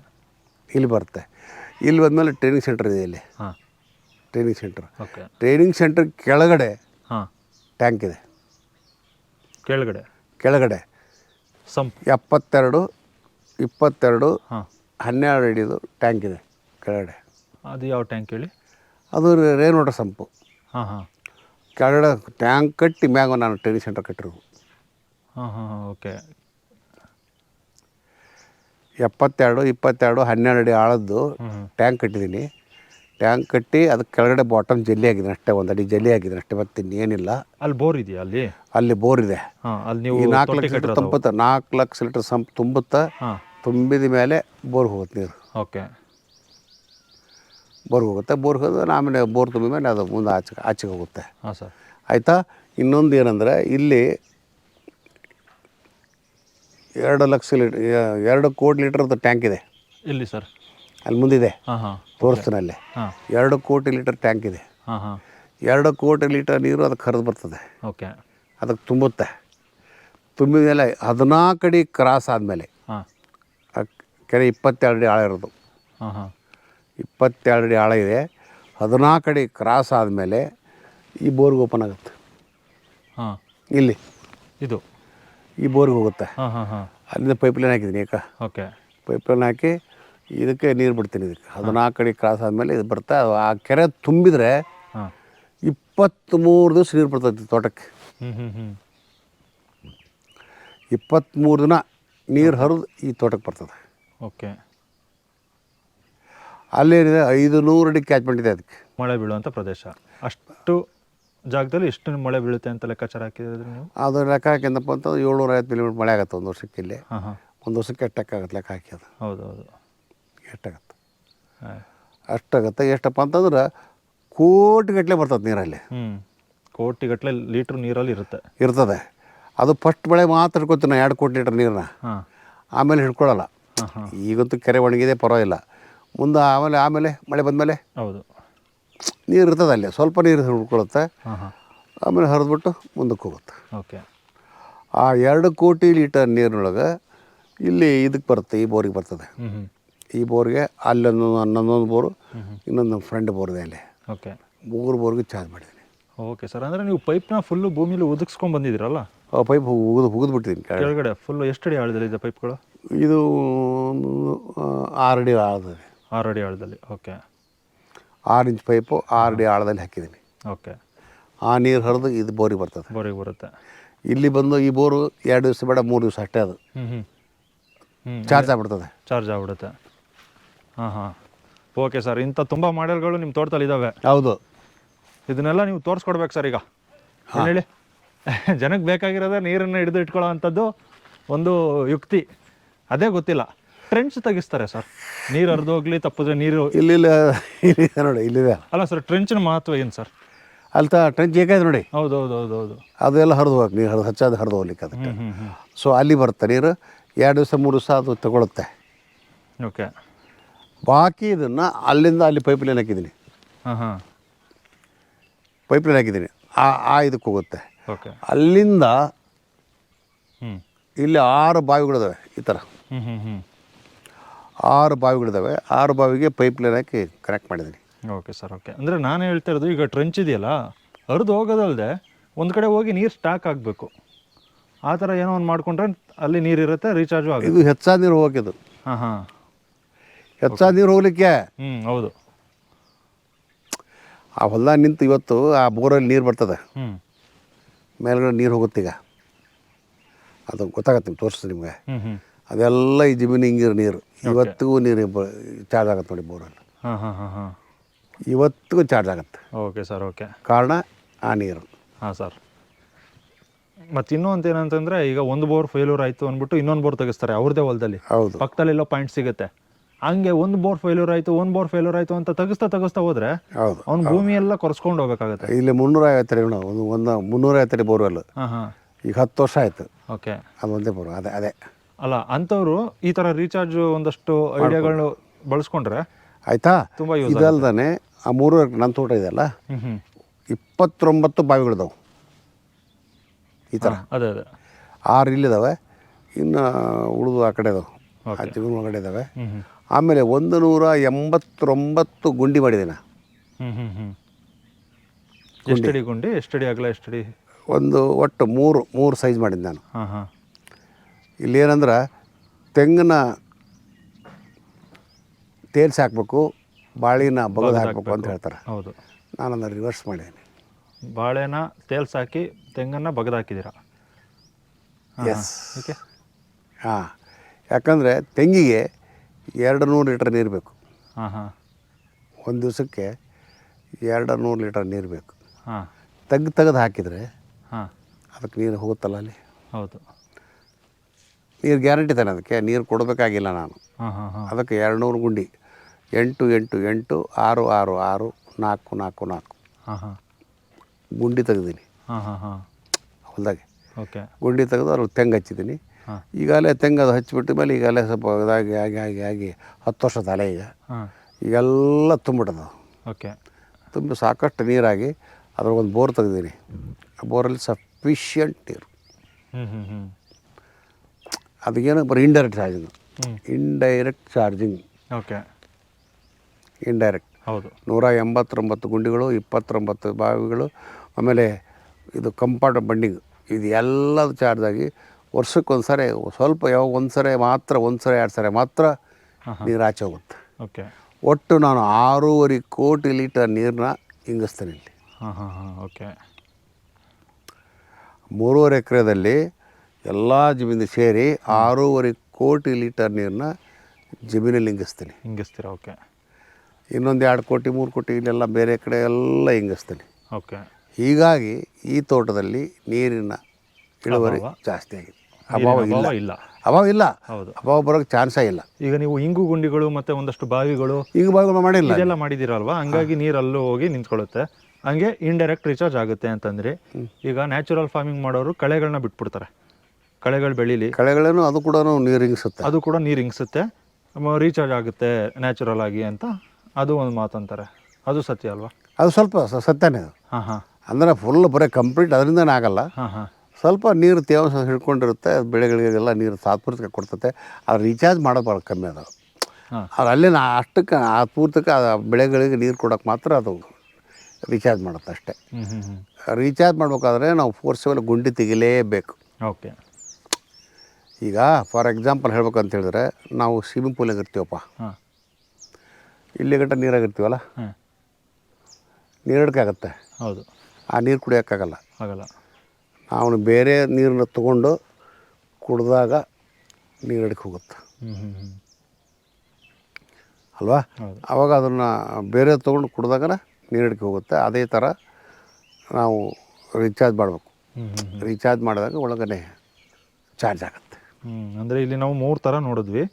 ಇಲ್ಲಿ ಬರುತ್ತೆ. ಇಲ್ಲಿ ಬಂದಮೇಲೆ ಟ್ರೈನಿಂಗ್ ಸೆಂಟರ್ ಇದೆ ಇಲ್ಲಿ. ಹಾಂ. Training centre okay training centre ಕೆಳಗಡೆ ಹಾಂ. ಟ್ಯಾಂಕ್ ಇದೆ. ಕೆಳಗಡೆ? ಕೆಳಗಡೆ. ಸಂಪ್ ಎಪ್ಪತ್ತೆರಡು ಇಪ್ಪತ್ತೆರಡು ಹಾಂ. ಹನ್ನೆರಡು ಹಿಡಿದು ಟ್ಯಾಂಕ್ ಇದೆ ಕೆಳಗಡೆ. ಅದು ಯಾವ ಟ್ಯಾಂಕ್ ಹೇಳಿ? ಅದು ರೇನ್ ವಾಟರ್ ಸಂಪು ಹಾಂ ಹಾಂ. ಕೆಳಗಡೆ ಟ್ಯಾಂಕ್ ಕಟ್ಟಿ ಮ್ಯಾಗ ನಾನು ಟ್ರೈನಿಂಗ್ ಸೆಂಟರ್ ಕಟ್ಟಿರೋದು. ಹಾಂ ಹಾಂ ಹಾಂ ಓಕೆ ಎಪ್ಪತ್ತೆರಡು ಇಪ್ಪತ್ತೆರಡು ಹನ್ನೆರಡು ಅಡಿ ಆಳದ್ದು ಟ್ಯಾಂಕ್ ಕಟ್ಟಿದ್ದೀನಿ. ಟ್ಯಾಂಕ್ ಕಟ್ಟಿ ಅದಕ್ಕೆ ಕೆಳಗಡೆ ಬಾಟಮ್ ಜಲ್ಲಿ ಆಗಿದೆ ಅಷ್ಟೇ ಒಂದು ಅಡಿ ಜಲ್ಲಿ ಆಗಿದೆ ಅಷ್ಟೇ ಮತ್ತೆ ಇನ್ನೇನಿಲ್ಲ ಅಲ್ಲಿ ಬೋರ್ ಇದೆಯಾ ಅಲ್ಲಿ? ಅಲ್ಲಿ ಬೋರ್ ಇದೆ. ಈ ನಾಲ್ಕು ಲಕ್ಷ ಲೀಟರ್ ತುಂಬುತ್ತಾ ತುಂಬುತ್ತೆ ನಾಲ್ಕು ಲಕ್ಷ ಲೀಟರ್ ಸಂಪ್ ತುಂಬುತ್ತಾ ತುಂಬಿದ ಮೇಲೆ ಬೋರ್ ಹೋಗುತ್ತೆ ನೀರು. ಓಕೆ. ಬೋರ್ ಹೋಗುತ್ತೆ ಬೋರ್ ಹೋದ್ರೆ ಆಮೇಲೆ ಬೋರ್ ತುಂಬಿದ ಮೇಲೆ ಅದು ಮುಂದೆ ಆಚೆ ಆಚೆಗೆ ಹೋಗುತ್ತೆ. ಹಾಂ ಸರ್. ಆಯಿತಾ? ಇನ್ನೊಂದು ಏನಂದರೆ ಇಲ್ಲಿ ಎರಡು ಲಕ್ಷ ಲೀಟರ್ ಎರಡು ಕೋಟಿ ಲೀಟರ್ದು ಟ್ಯಾಂಕ್ ಇದೆ. ಇಲ್ಲಿ ಸರ್? ಅಲ್ಲಿ ಮುಂದಿದೆ. ತೋರಿಸ್ತೀನಿ ಅಲ್ಲಿ ಎರಡು ಕೋಟಿ ಲೀಟರ್ ಟ್ಯಾಂಕ್ ಇದೆ. ಎರಡು ಕೋಟಿ ಲೀಟರ್ ನೀರು ಅದಕ್ಕೆ ಕರೆದು ಬರ್ತದೆ. ಓಕೆ. ಅದಕ್ಕೆ ತುಂಬುತ್ತೆ. ತುಂಬಿದ ಮೇಲೆ ಹದಿನಾಲ್ಕು ಅಡಿ ಕ್ರಾಸ್ ಆದಮೇಲೆ ಕೆರೆ ಇಪ್ಪತ್ತೆರಡು ಅಡಿ ಆಳ ಇರೋದು. ಹಾಂ ಹಾಂ. ಇಪ್ಪತ್ತೆರಡು ಅಡಿ ಆಳ ಇದೆ. ಹದಿನಾಲ್ಕು ಅಡಿ ಕ್ರಾಸ್ ಆದಮೇಲೆ ಈ ಬೋರ್ಗೆ ಓಪನ್ ಆಗುತ್ತೆ. ಹಾಂ. ಇಲ್ಲಿ. ಇದು. ಈ ಬೋರ್ಗೆ ಹೋಗುತ್ತೆ. ಹಾಂ ಹಾಂ ಹಾಂ. ಅಲ್ಲಿಂದ ಪೈಪ್ಲೈನ್ ಹಾಕಿದ್ದೀನಿ ಏಕ. ಓಕೆ. ಪೈಪ್ ಲೈನ್ ಹಾಕಿ ಇದಕ್ಕೆ ನೀರು ಬಿಡ್ತೀನಿ ಇದಕ್ಕೆ. ಅದು ನಾಲ್ಕು ಕಡೆ ಕ್ರಾಸ್ ಆದಮೇಲೆ ಇದು ಬರ್ತಾ ಆ ಕೆರೆ ತುಂಬಿದರೆ ಇಪ್ಪತ್ತ್ಮೂರು ದಿವಸ ನೀರು ಬಿಡ್ತೈತಿ ತೋಟಕ್ಕೆ. ಹ್ಞೂ ಹ್ಞೂ ಹ್ಞೂ ಇಪ್ಪತ್ತ್ಮೂರು ದಿನ ನೀರು ಹರಿದು ಈ ತೋಟಕ್ಕೆ ಬರ್ತದೆ. ಓಕೆ. ಅಲ್ಲೇನಿದೆ ಐದು ನೂರು ಅಡಿ ಕ್ಯಾಚ್ಮೆಂಟ್ ಇದೆ ಅದಕ್ಕೆ. ಮಳೆ ಬೀಳುವಂಥ ಪ್ರದೇಶ. ಅಷ್ಟು ಜಾಗದಲ್ಲಿ ಎಷ್ಟು ಮಳೆ ಬೀಳುತ್ತೆ ಅಂತ ಲೆಕ್ಕಾಚಾರ ಹಾಕಿದ್ರೆ ನೀವು? ಅದು ಲೆಕ್ಕ ಹಾಕಿದಪ್ಪ ಅಂತ ಏಳ್ನೂರ ಐವತ್ತು ಮಿಲಿಮೀಟ್ ಮಳೆ ಆಗುತ್ತೆ ಒಂದು ವರ್ಷಕ್ಕೆ ಇಲ್ಲಿ. ಹಾಂ ಹಾಂ. ಒಂದು ವರ್ಷಕ್ಕೆ ಎಷ್ಟಾಗತ್ತೆ ಲೆಕ್ಕ ಹಾಕಿ ಅದು? ಹೌದು ಹೌದು. ಎಷ್ಟಾಗತ್ತೆ ಅಷ್ಟಾಗತ್ತೆ ಎಷ್ಟಪ್ಪ ಅಂತಂದ್ರೆ ಕೋಟಿ ಗಟ್ಟಲೆ ಬರ್ತದೆ ನೀರಲ್ಲಿ. ಹ್ಞೂ ಕೋಟಿಗಟ್ಟಲೆ ಲೀಟ್ರ್ ನೀರಲ್ಲಿ ಇರುತ್ತೆ. ಇರ್ತದೆ. ಅದು ಫಸ್ಟ್ ಮಳೆ ಮಾತ್ರ ಹಿಡ್ಕೊತೀನಿ ಎರಡು ಕೋಟಿ ಲೀಟರ್ ನೀರನ್ನ. ಹಾಂ. ಆಮೇಲೆ ಹಿಡ್ಕೊಳ್ಳಲ್ಲ. ಈಗಂತೂ ಕೆರೆ ಒಣಗಿದೆ ಪರವಾಗಿಲ್ಲ. ಮುಂದೆ ಆಮೇಲೆ ಆಮೇಲೆ ಮಳೆ ಬಂದಮೇಲೆ? ಹೌದು. ನೀರು ಇರ್ತದೆ ಅಲ್ಲಿ. ಸ್ವಲ್ಪ ನೀರು ಹಿಡ್ಕೊಳುತ್ತೆ ಆಮೇಲೆ ಹರಿದ್ಬಿಟ್ಟು ಮುಂದಕ್ಕೆ ಹೋಗುತ್ತೆ. ಓಕೆ. ಆ ಎರಡು ಕೋಟಿ ಲೀಟರ್ ನೀರಿನೊಳಗೆ ಇಲ್ಲಿ ಇದಕ್ಕೆ ಬರುತ್ತೆ ಈ ಬೋರಿಗೆ ಬರ್ತದೆ. ಈ ಬೋರ್ಗೆ ಅಲ್ಲೊಂದು ಹನ್ನೊಂದೊಂದು ಬೋರು ಇನ್ನೊಂದು ನಮ್ಮ ಫ್ರೆಂಡ್ ಬೋರ್ ಇದೆ ಅಲ್ಲಿ. ಓಕೆ. ಮೂರು ಬೋರ್ಗೆ ಚಾರ್ಜ್ ಮಾಡಿದ್ದೀನಿ. ಓಕೆ ಸರ್ ಅಂದರೆ ನೀವು ಪೈಪ್ನ ಫುಲ್ಲು ಭೂಮಿಲಿ ಉದುಕ್ಸ್ಕೊಂಡು ಬಂದಿದ್ದೀರಲ್ಲ? ಆ ಪೈಪ್ ಉಗಿದು ಉಗಿದು ಬಿಟ್ಟಿದ್ದೀನಿ ಕೆಳಗೆ ಕೆಳಗಡೆ ಫುಲ್ಲು ಆಳದಲ್ಲಿ ಇದೆ ಪೈಪ್ಗಳು? ಇದು ಆರು ಅಡಿ ಆಳದಲ್ಲಿ. ಆರು ಅಡಿ ಆಳದಲ್ಲಿ ಓಕೆ. ಆರು ಇಂಚ್ ಪೈಪು ಆರು ಡಿ ಆಳದಲ್ಲಿ ಹಾಕಿದ್ದೀನಿ. ಓಕೆ. ಆ ನೀರು ಹರಿದು ಇದು ಬೋರಿಗೆ ಬರ್ತದೆ. ಬೋರಿಗೆ ಬರುತ್ತೆ. ಇಲ್ಲಿ ಬಂದು ಈ ಬೋರು ಎರಡು ದಿವಸ ಬೇಡ ಮೂರು ದಿವಸ ಅಷ್ಟೇ ಅದು. ಚಾರ್ಜ್ ಆಗ್ಬಿಡ್ತದೆ. ಚಾರ್ಜ್ ಆಗ್ಬಿಡುತ್ತೆ. ಹಾಂ ಹಾಂ. ಓಕೆ ಸರ್ ಇಂಥ ತುಂಬ ಮಾಡೆಲ್ಗಳು ನಿಮ್ಮ ತೋಟದಲ್ಲಿ ಇದ್ದಾವೆ ಹೌದು. ಇದನ್ನೆಲ್ಲ ನೀವು ತೋರಿಸ್ಕೊಡ್ಬೇಕು ಸರ್ ಈಗ. ಏನ್ ಹೇಳಿ? ಜನಕ್ಕೆ ಬೇಕಾಗಿರೋದೇ ನೀರನ್ನು ಹಿಡಿದು ಇಟ್ಕೊಳ್ಳೋ ಅಂಥದ್ದು ಒಂದು ಯುಕ್ತಿ. ಅದೇ ಗೊತ್ತಿಲ್ಲ. ಟ್ರೆಂಚ್ ತೆಗಿಸ್ತಾರೆ ಸರ್. ನೀರು ಹರಿದು ಹೋಗ್ಲಿ ತಪ್ಪಿದ್ರೆ ನೀರು ಇಲ್ಲಿ ಇಲ್ಲ ಇಲ್ಲಿದೆ ನೋಡಿ ಇಲ್ಲಿದೆ. ಅಲ್ಲ ಸರ್ ಟ್ರೆಂಚಿನ ಮಹತ್ವ ಏನು ಸರ್? ಅಲ್ಲಿ ತ ಟ್ರೆಂಚ್ ಏಕಾಯ್ತು ನೋಡಿ? ಹೌದು ಹೌದು ಹೌದು ಹೌದು. ಅದೆಲ್ಲ ಹರಿದು ಹೋಗಕ್ಕೆ ನೀರು ಹರಿದು ಹಚ್ಚಾದ ಹರಿದು ಹೋಗ್ಲಿಕ್ಕೆ ಅದಕ್ಕೆ. ಸೊ ಅಲ್ಲಿ ಬರುತ್ತೆ ನೀರು ಎರಡು ದಿವಸ ಮೂರು ದಿವಸ ಅದು ತಗೊಳುತ್ತೆ. ಓಕೆ. ಬಾಕಿ ಇದನ್ನು ಅಲ್ಲಿಂದ ಅಲ್ಲಿ ಪೈಪ್ ಲೈನ್ ಹಾಕಿದ್ದೀನಿ. ಹಾಂ ಹಾಂ. ಪೈಪ್ ಲೈನ್ ಹಾಕಿದ್ದೀನಿ. ಆ ಆ ಇದಕ್ಕೆ ಹೋಗುತ್ತೆ. ಓಕೆ. ಅಲ್ಲಿಂದ ಹ್ಞೂ ಇಲ್ಲಿ ಆರು ಬಾವಿಗಳಿದಾವೆ ಈ ಥರ ಹ್ಞೂ ಹ್ಞೂ ಹ್ಞೂ ಆರು ಬಾವಿಗಳಿದ್ದಾವೆ. ಆರು ಬಾವಿಗೆ ಪೈಪ್ ಲೈನ್ ಹಾಕಿ ಕನೆಕ್ಟ್ ಮಾಡಿದ್ದೀನಿ. ಓಕೆ ಸರ್ ಓಕೆ ಅಂದರೆ ನಾನು ಹೇಳ್ತಾ ಇರೋದು ಈಗ ಟ್ರೆಂಚ್ ಇದೆಯಲ್ಲ ಹರಿದು ಹೋಗೋದಲ್ಲದೆ ಒಂದು ಕಡೆ ಹೋಗಿ ನೀರು ಸ್ಟಾಕ್ ಆಗಬೇಕು. ಆ ಥರ ಏನೋ ಒಂದು ಮಾಡಿಕೊಂಡ್ರೆ ಅಲ್ಲಿ ನೀರು ಇರುತ್ತೆ ರೀಚಾರ್ಜು ಆಗುತ್ತೆ. ಇದು ಹೆಚ್ಚಾದ ನೀರು ಹೋಗಿದ್ದು ಹಾಂ ಹಾಂ. ಹೆಚ್ಚಾದ ನೀರು ಹೋಗ್ಲಿಕ್ಕೆ. ಹ್ಞೂ ಹೌದು. ಆ ಹೊಲ ನಿಂತು ಇವತ್ತು ಆ ಬೋರಲ್ಲಿ ನೀರು ಬರ್ತದೆ. ಹ್ಞೂ ಮೇಲ್ಗಡೆ ನೀರು ಹೋಗುತ್ತೆ ಈಗ. ಅದು ಗೊತ್ತಾಗತ್ತೆ ನಿಮ್ಗೆ ತೋರಿಸ್ತೀನಿ ನಿಮಗೆ. ಹ್ಞೂ ಹ್ಞೂ ಅದೆಲ್ಲ ಈ ಜಮೀನು ಹಿಂಗಿರೋ ನೀರು. ಇವತ್ತಿಗೂ ನೀರು ಚಾರ್ಜ್ ಆಗುತ್ತೆ ನೋಡಿ ಬೋರಲ್ಲಿ ಹಾಂ ಹಾಂ ಹಾಂ ಹಾಂ. ಇವತ್ತಿಗೂ ಚಾರ್ಜ್ ಆಗುತ್ತೆ. ಓಕೆ ಸರ್ ಓಕೆ ಕಾರಣ ಆ ನೀರು. ಹಾಂ ಸರ್ ಮತ್ತು ಇನ್ನೂ ಅಂತ ಏನಂತಂದರೆ ಈಗ ಒಂದು ಬೋರ್ ಫೇಲ್ಯೂರ್ ಆಯಿತು ಅಂದ್ಬಿಟ್ಟು ಇನ್ನೊಂದು ಬೋರ್ ತೆಗೆಸ್ತಾರೆ ಅವ್ರದೇ ಹೊಲದಲ್ಲಿ. ಹೌದು. ಪಕ್ಕದಲ್ಲೆಲ್ಲೋ ಪಾಯಿಂಟ್ ಸಿಗುತ್ತೆ. ಹಂಗೆ ಒಂದು ಬೋರ್ ಫೇಲ್ಯೂರ್ ಆಯ್ತು ಒಂದು ಬೋರ್ ಫೇಲ್ಯೂರ್ ಆಯ್ತು ಅಂತ ತೆಗಿಸ್ತಾ ತೆಗಿಸ್ತಾ ಹೋದ್ರೆ ಹೌದು. ಅವ್ನ ಭೂಮಿ ಎಲ್ಲ ಕೊರ್ಸ್ಕೊಂಡು ಹೋಗ್ಬೇಕಾಗತ್ತೆ. ಇಲ್ಲಿ ಮುನ್ನೂರ ಐವತ್ತು ರೀ ಒಂದು ಒಂದು ಮುನ್ನೂರ ರೀ ಬೋರ್ವೆಲ್. ಹಾಂ ಹಾ. ಈಗ ಹತ್ತು ವರ್ಷ ಆಯಿತು. ಓಕೆ ಅದು ಒಂದೇ ಬೋರ್ ಅದೇ ಅದೇ. ಅಲ್ಲ ಅಂಥವ್ರು ಈ ತರ ರೀಚಾರ್ಜ್ ಒಂದಷ್ಟು ಐಡಿಯಾಗಳನ್ನ ಬಳಸ್ಕೊಂಡ್ರೆ ಆಯಿತಾ? ತುಂಬ ಯೂಸ್ ಇದಲ್ದೇ ಆ ಮೂರು ನನ್ನ ತೋಟ ಇದೆಯಲ್ಲ? ಇಪ್ಪತ್ತೊಂಬತ್ತು ಬಾವಿಗಳಿದಾವೆ. ಈ ಥರ ಅದೇ ಅದೇ. ಆರು ಇಲ್ಲಿದ್ದಾವೆ ಇನ್ನು ಉಳಿದು ಆ ಕಡೆ ಇದಾವೆ. ಆ ತಿಂಗಳು ಒಳಗಡೆ ಇದ್ದಾವೆ ಆಮೇಲೆ ಒಂದು ನೂರ ಎಂಬತ್ತೊಂಬತ್ತು ಗುಂಡಿ ಮಾಡಿದ್ದೀನಿ ಎಷ್ಟಡಿ ಗುಂಡಿ? ಎಷ್ಟಡಿ ಅಗಲ ಎಷ್ಟಡಿ? ಒಂದು ಒಟ್ಟು ಮೂರು ಮೂರು ಸೈಜ್ ಮಾಡಿದ್ದೆ ನಾನು. ಹಾ ಹಾ. ಇಲ್ಲೇನಂದ್ರೆ ತೆಂಗಿನ ತೇಲ್ಸಿ ಹಾಕ್ಬೇಕು ಬಾಳಿನ ಬಗದು ಹಾಕ್ಬೇಕು ಅಂತ ಹೇಳ್ತಾರೆ. ಹೌದು. ನಾನು ಅದನ್ನು ರಿವರ್ಸ್ ಮಾಡಿದ್ದೀನಿ ಬಾಳೆನ ತೇಲ್ಸ್ ಹಾಕಿ ತೆಂಗನ್ನು ಬಗದ್ ಹಾಕಿದ್ದೀರಾ? Yes okay. ಹಾಂ. ಯಾಕಂದರೆ ತೆಂಗಿಗೆ ಎರಡು ನೂರು ಲೀಟ್ರ್ ನೀರು ಬೇಕು. ಹಾಂ ಹಾಂ. ಒಂದು ದಿವಸಕ್ಕೆ ಎರಡು ನೂರು ಲೀಟ್ರ್ ನೀರು ಬೇಕು. ಹಾಂ. ತೆಗ್ದು ತೆಗೆದು ಹಾಕಿದರೆ ಹಾಂ. ಅದಕ್ಕೆ ನೀರು ಹೋಗುತ್ತಲ್ಲ ಅಲ್ಲಿ? ಹೌದು. ನೀರು ಗ್ಯಾರಂಟಿ ತಾನೆ ಅದಕ್ಕೆ. ನೀರು ಕೊಡಬೇಕಾಗಿಲ್ಲ ನಾನು. ಅದಕ್ಕೆ ಎರಡು ನೂರು ಗುಂಡಿ. ಎಂಟು ಎಂಟು ಎಂಟು ಆರು ಆರು ಆರು ನಾಲ್ಕು ನಾಲ್ಕು ನಾಲ್ಕು. ಗುಂಡಿ ತೆಗ್ದೀನಿ ಹೊಲದಾಗೆ. ಗುಂಡಿ ತೆಗೆದು ಅದ್ರ ತೆಂಗು ಹಚ್ಚಿದ್ದೀನಿ. ಈಗಾಗಲೇ ತೆಂಗು ಅದು ಹಚ್ಚಿಬಿಟ್ಟ ಮೇಲೆ ಈಗಾಗಲೇ ಸ್ವಲ್ಪ ಇದಾಗಿ ಆಗಿ ಆಗಿ ಆಗಿ ಹತ್ತು ವರ್ಷ ತಲೆ ಈಗ. ಈಗೆಲ್ಲ ತುಂಬಿಟ್ಟದ ಓಕೆ. ತುಂಬಿ ಸಾಕಷ್ಟು ನೀರಾಗಿ ಅದ್ರ ಒಂದು ಬೋರ್ ತೆಗೆದೀನಿ ಆ ಬೋರಲ್ಲಿ ಸಫಿಷಿಯಂಟ್ ನೀರು. ಹ್ಞೂ ಹ್ಞೂ ಹ್ಮ್. ಅದಕ್ಕೇನು ಬರೀ indirect charging indirect charging okay indirect ಹೌದು. ನೂರ ಎಂಬತ್ತೊಂಬತ್ತು ಗುಂಡಿಗಳು ಇಪ್ಪತ್ತೊಂಬತ್ತು ಬಾವಿಗಳು ಆಮೇಲೆ ಇದು ಕಂಪೌಂಡ್ ಬಂಡಿಂಗ್ ಇದು ಎಲ್ಲದು ಚಾರ್ಜ್ ಆಗಿ ವರ್ಷಕ್ಕೆ ಒಂದು ಸರಿ ಸ್ವಲ್ಪ ಯಾವಾಗ ಒಂದು ಸರಿ ಮಾತ್ರ ಒಂದು ಸರಿ ಎರಡು ಸರಿ ಮಾತ್ರ ನೀರು ಆಚೆ ಹೋಗುತ್ತೆ. ಓಕೆ ಒಟ್ಟು ನಾನು ಆರೂವರೆ ಕೋಟಿ ಲೀಟರ್ ನೀರನ್ನ ಇಂಗಿಸ್ತೇನೆ ಇಲ್ಲಿ. ಹಾಂ ಹಾಂ ಹಾಂ ಓಕೆ ಮೂರುವರೆ ಎಕರೆದಲ್ಲಿ ಎಲ್ಲ ಜಮೀನು ಸೇರಿ ಆರೂವರೆ ಕೋಟಿ ಲೀಟರ್ ನೀರನ್ನ ಜಮೀನಲ್ಲಿ ಇಂಗಿಸ್ತೀನಿ. ಹಿಂಗಿಸ್ತೀರ ಓಕೆ. ಇನ್ನೊಂದು ಎರಡು ಕೋಟಿ ಮೂರು ಕೋಟಿ ಇಲ್ಲೆಲ್ಲ ಬೇರೆ ಕಡೆ ಎಲ್ಲ ಹಿಂಗಿಸ್ತೀನಿ ಓಕೆ. ಹೀಗಾಗಿ ಈ ತೋಟದಲ್ಲಿ ನೀರಿನ ಇಳುವರಿ? ಜಾಸ್ತಿ ಆಗಿದೆ. ಅಭಾವ ಇಲ್ಲ. ಇಲ್ಲ. ಅಭಾವ ಇಲ್ಲ. ಹೌದು. ಅಭಾವ ಬರೋಕೆ ಚಾನ್ಸೇ ಇಲ್ಲ. ಈಗ ನೀವು ಇಂಗು ಗುಂಡಿಗಳು ಮತ್ತೆ ಒಂದಷ್ಟು ಬಾವಿಗಳು ಈಗ ಬಾವಿಗಳು ಮಾಡಿಲ್ಲ. ಇದೆಲ್ಲ ಮಾಡಿದಿರಲ್ವಾ? ಹಂಗಾಗಿ ನೀರು ಅಲ್ಲೂ ಹೋಗಿ ನಿಂತ್ಕೊಳ್ಳುತ್ತೆ. ಹಂಗೆ ಇಂಡೈರೆಕ್ಟ್ ರೀಚಾರ್ಜ್ ಆಗುತ್ತೆ ಅಂತಂದ್ರೆ ಈಗ ನ್ಯಾಚುರಲ್ ಫಾರ್ಮಿಂಗ್ ಮಾಡೋರು ಕಳೆಗಳನ್ನ ಬಿಟ್ಬಿಡ್ತಾರೆ. ಕಳೆಗಳು ಬೆಳೀಲಿ ಕಳೆಗಳೇನು ಅದು ಕೂಡ ನೀರು ಇಂಗಿಸುತ್ತೆ ಅದು ಕೂಡ ನೀರು ಹಿಂಗ್ಸುತ್ತೆ ರೀಚಾರ್ಜ್ ಆಗುತ್ತೆ ನ್ಯಾಚುರಲ್ ಆಗಿ ಅಂತ ಅದು ಒಂದು ಮಾತಂತಾರೆ ಅದು ಸತ್ಯ ಅಲ್ವಾ? ಅದು ಸ್ವಲ್ಪ ಸತ್ಯನೇ ಅದು. ಹಾಂ ಹಾಂ. ಅಂದರೆ ಫುಲ್ ಬರೀ ಕಂಪ್ಲೀಟ್ ಅದರಿಂದನೇ ಆಗಲ್ಲ. ಹಾಂ ಹಾಂ. ಸ್ವಲ್ಪ ನೀರು ತೇವಾಂಶ ಹಿಡ್ಕೊಂಡಿರುತ್ತೆ ಬೆಳೆಗಳಿಗೆಲ್ಲ ನೀರು ತಾತ್ಪೂರ್ತಿಕ ಕೊಡ್ತತೆ. ಅದು ರೀಚಾರ್ಜ್ ಮಾಡೋದು ಭಾಳ ಕಮ್ಮಿ. ಅದು. ಅಲ್ಲೇ ನಾ ಅಷ್ಟಕ್ಕೆ ಆ ಪೂರ್ತಕ್ಕೆ ಆ ಬೆಳೆಗಳಿಗೆ ನೀರು ಕೊಡೋಕೆ ಮಾತ್ರ ಅದು ರೀಚಾರ್ಜ್ ಮಾಡುತ್ತೆ ಅಷ್ಟೇ. ರೀಚಾರ್ಜ್ ಮಾಡಬೇಕಾದ್ರೆ ನಾವು ಫೋರ್ಸೆಬಲ್ ಗುಂಡಿ ತೆಗಿಲೇಬೇಕು. ಓಕೆ. ಈಗ ಫಾರ್ ಎಕ್ಸಾಂಪಲ್ ಹೇಳ್ಬೇಕಂತ ಹೇಳಿದ್ರೆ ನಾವು ಸ್ವಿಮ್ಮಿಂಗ್ ಪೂಲಾಗ ಇರ್ತೀವಪ್ಪ. ಇಲ್ಲಿ ಗಂಟ ನೀರಾಗಿರ್ತೀವಲ್ಲ ನೀರು ನೀರಡಿಕೆ ಆಗುತ್ತೆ ಹೌದು. ಆ ನೀರು ಕುಡಿಯೋಕ್ಕಾಗಲ್ಲ. ಆಗಲ್ಲ. ನಾವು ಬೇರೆ ನೀರನ್ನ ತೊಗೊಂಡು ಕುಡಿದಾಗ ನೀರಡಿಕೆ ಹೋಗುತ್ತೆ. ಅಲ್ವಾ? ಅವಾಗ ಆವಾಗ ಅದನ್ನು ಬೇರೆ ತೊಗೊಂಡು ಕುಡಿದಾಗ ನೀರಡಿಕೆ ಹೋಗುತ್ತೆ. ಅದೇ ಥರ ನಾವು ರೀಚಾರ್ಜ್ ಮಾಡಬೇಕು. ರೀಚಾರ್ಜ್ ಮಾಡಿದಾಗ ಒಳಗಡೆ ಚಾರ್ಜ್ ಆಗುತ್ತೆ. ಅಂದರೆ ಇಲ್ಲಿ ನಾವು ಮೂರು ಥರ ನೋಡಿದ್ವಿ.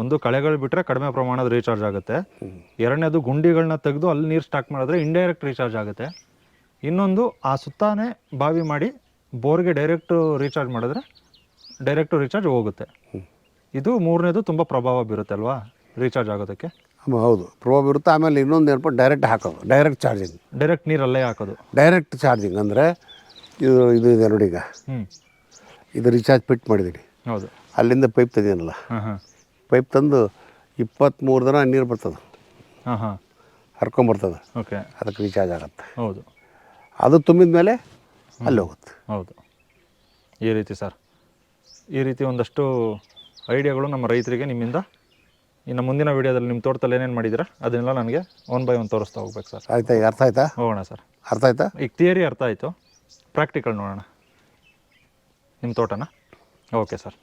ಒಂದು ಕಳೆಗಳು ಬಿಟ್ಟರೆ ಕಡಿಮೆ ಪ್ರಮಾಣದ ರೀಚಾರ್ಜ್ ಆಗುತ್ತೆ. ಎರಡನೇದು ಗುಂಡಿಗಳನ್ನ ತೆಗೆದು ಅಲ್ಲಿ ನೀರು ಸ್ಟಾಕ್ ಮಾಡಿದ್ರೆ ಇಂಡೈರೆಕ್ಟ್ ರೀಚಾರ್ಜ್ ಆಗುತ್ತೆ. ಇನ್ನೊಂದು ಆ ಸುತ್ತಾನೆ ಬಾವಿ ಮಾಡಿ ಬೋರ್ಗೆ ಡೈರೆಕ್ಟ್ ರೀಚಾರ್ಜ್ ಮಾಡಿದ್ರೆ ಡೈರೆಕ್ಟ್ ರೀಚಾರ್ಜ್ ಹೋಗುತ್ತೆ. ಇದು ಮೂರನೇದು ತುಂಬ ಪ್ರಭಾವ ಬೀರುತ್ತೆ ಅಲ್ವಾ? ರೀಚಾರ್ಜ್ ಆಗೋದಕ್ಕೆ. ಹೌದು. ಪ್ರಭಾವ ಬೀರುತ್ತೆ. ಆಮೇಲೆ ಇನ್ನೊಂದು ಏನಪ್ಪ ಡೈರೆಕ್ಟ್ ಹಾಕೋದು. ಡೈರೆಕ್ಟ್ ಚಾರ್ಜಿಂಗ್ ಡೈರೆಕ್ಟ್ ನೀರಲ್ಲೇ ಹಾಕೋದು. ಡೈರೆಕ್ಟ್ ಚಾರ್ಜಿಂಗ್ ಅಂದರೆ ಇದು ಇದು ಇದೆ ನೋಡಿ ಈಗ. ಹ್ಞೂ ಇದು ರೀಚಾರ್ಜ್ ಪಿಟ್ ಮಾಡಿದ್ದೀನಿ ಹೌದು. ಅಲ್ಲಿಂದ ಪೈಪ್ ತೆಗೆದಿನಲ್ಲ ಹಾಂ ಹಾಂ. ಪೈಪ್ ತಂದು ಇಪ್ಪತ್ತ್ಮೂರು ದಿನ ನೀರು ಬರ್ತದೆ. ಹಾಂ ಹಾಂ. ಹರ್ಕೊಂಬರ್ತದೆ ಓಕೆ. ಅದಕ್ಕೆ ರೀಚಾರ್ಜ್ ಆಗುತ್ತೆ. ಹೌದು. ಅದು ತುಂಬಿದ ಮೇಲೆ ಅಲ್ಲಿ ಹೋಗುತ್ತೆ. ಹೌದು. ಈ ರೀತಿ ಸರ್. ಈ ರೀತಿ ಒಂದಷ್ಟು ಐಡಿಯಾಗಳು ನಮ್ಮ ರೈತರಿಗೆ ನಿಮ್ಮಿಂದ. ಇನ್ನು ಮುಂದಿನ ವಿಡಿಯೋದಲ್ಲಿ ನಿಮ್ಮ ತೋಟದಲ್ಲಿ ಏನೇನು ಮಾಡಿದ್ದೀರಾ ಅದನ್ನೆಲ್ಲ ನನಗೆ ಒನ್ ಬೈ ಒನ್ ತೋರಿಸ್ತಾ ಹೋಗ್ಬೇಕು ಸರ್. ಆಯ್ತಾ ಈಗ ಅರ್ಥ ಆಯ್ತಾ? ಹೋಗೋಣ ಸರ್. ಅರ್ಥ ಆಯ್ತಾ? ಈಗ ಥಿಯರಿ ಅರ್ಥ ಆಯಿತು. ಪ್ರಾಕ್ಟಿಕಲ್ ನೋಡೋಣ. ನಿಮ್ಮ ತೋಟನ. Okay sir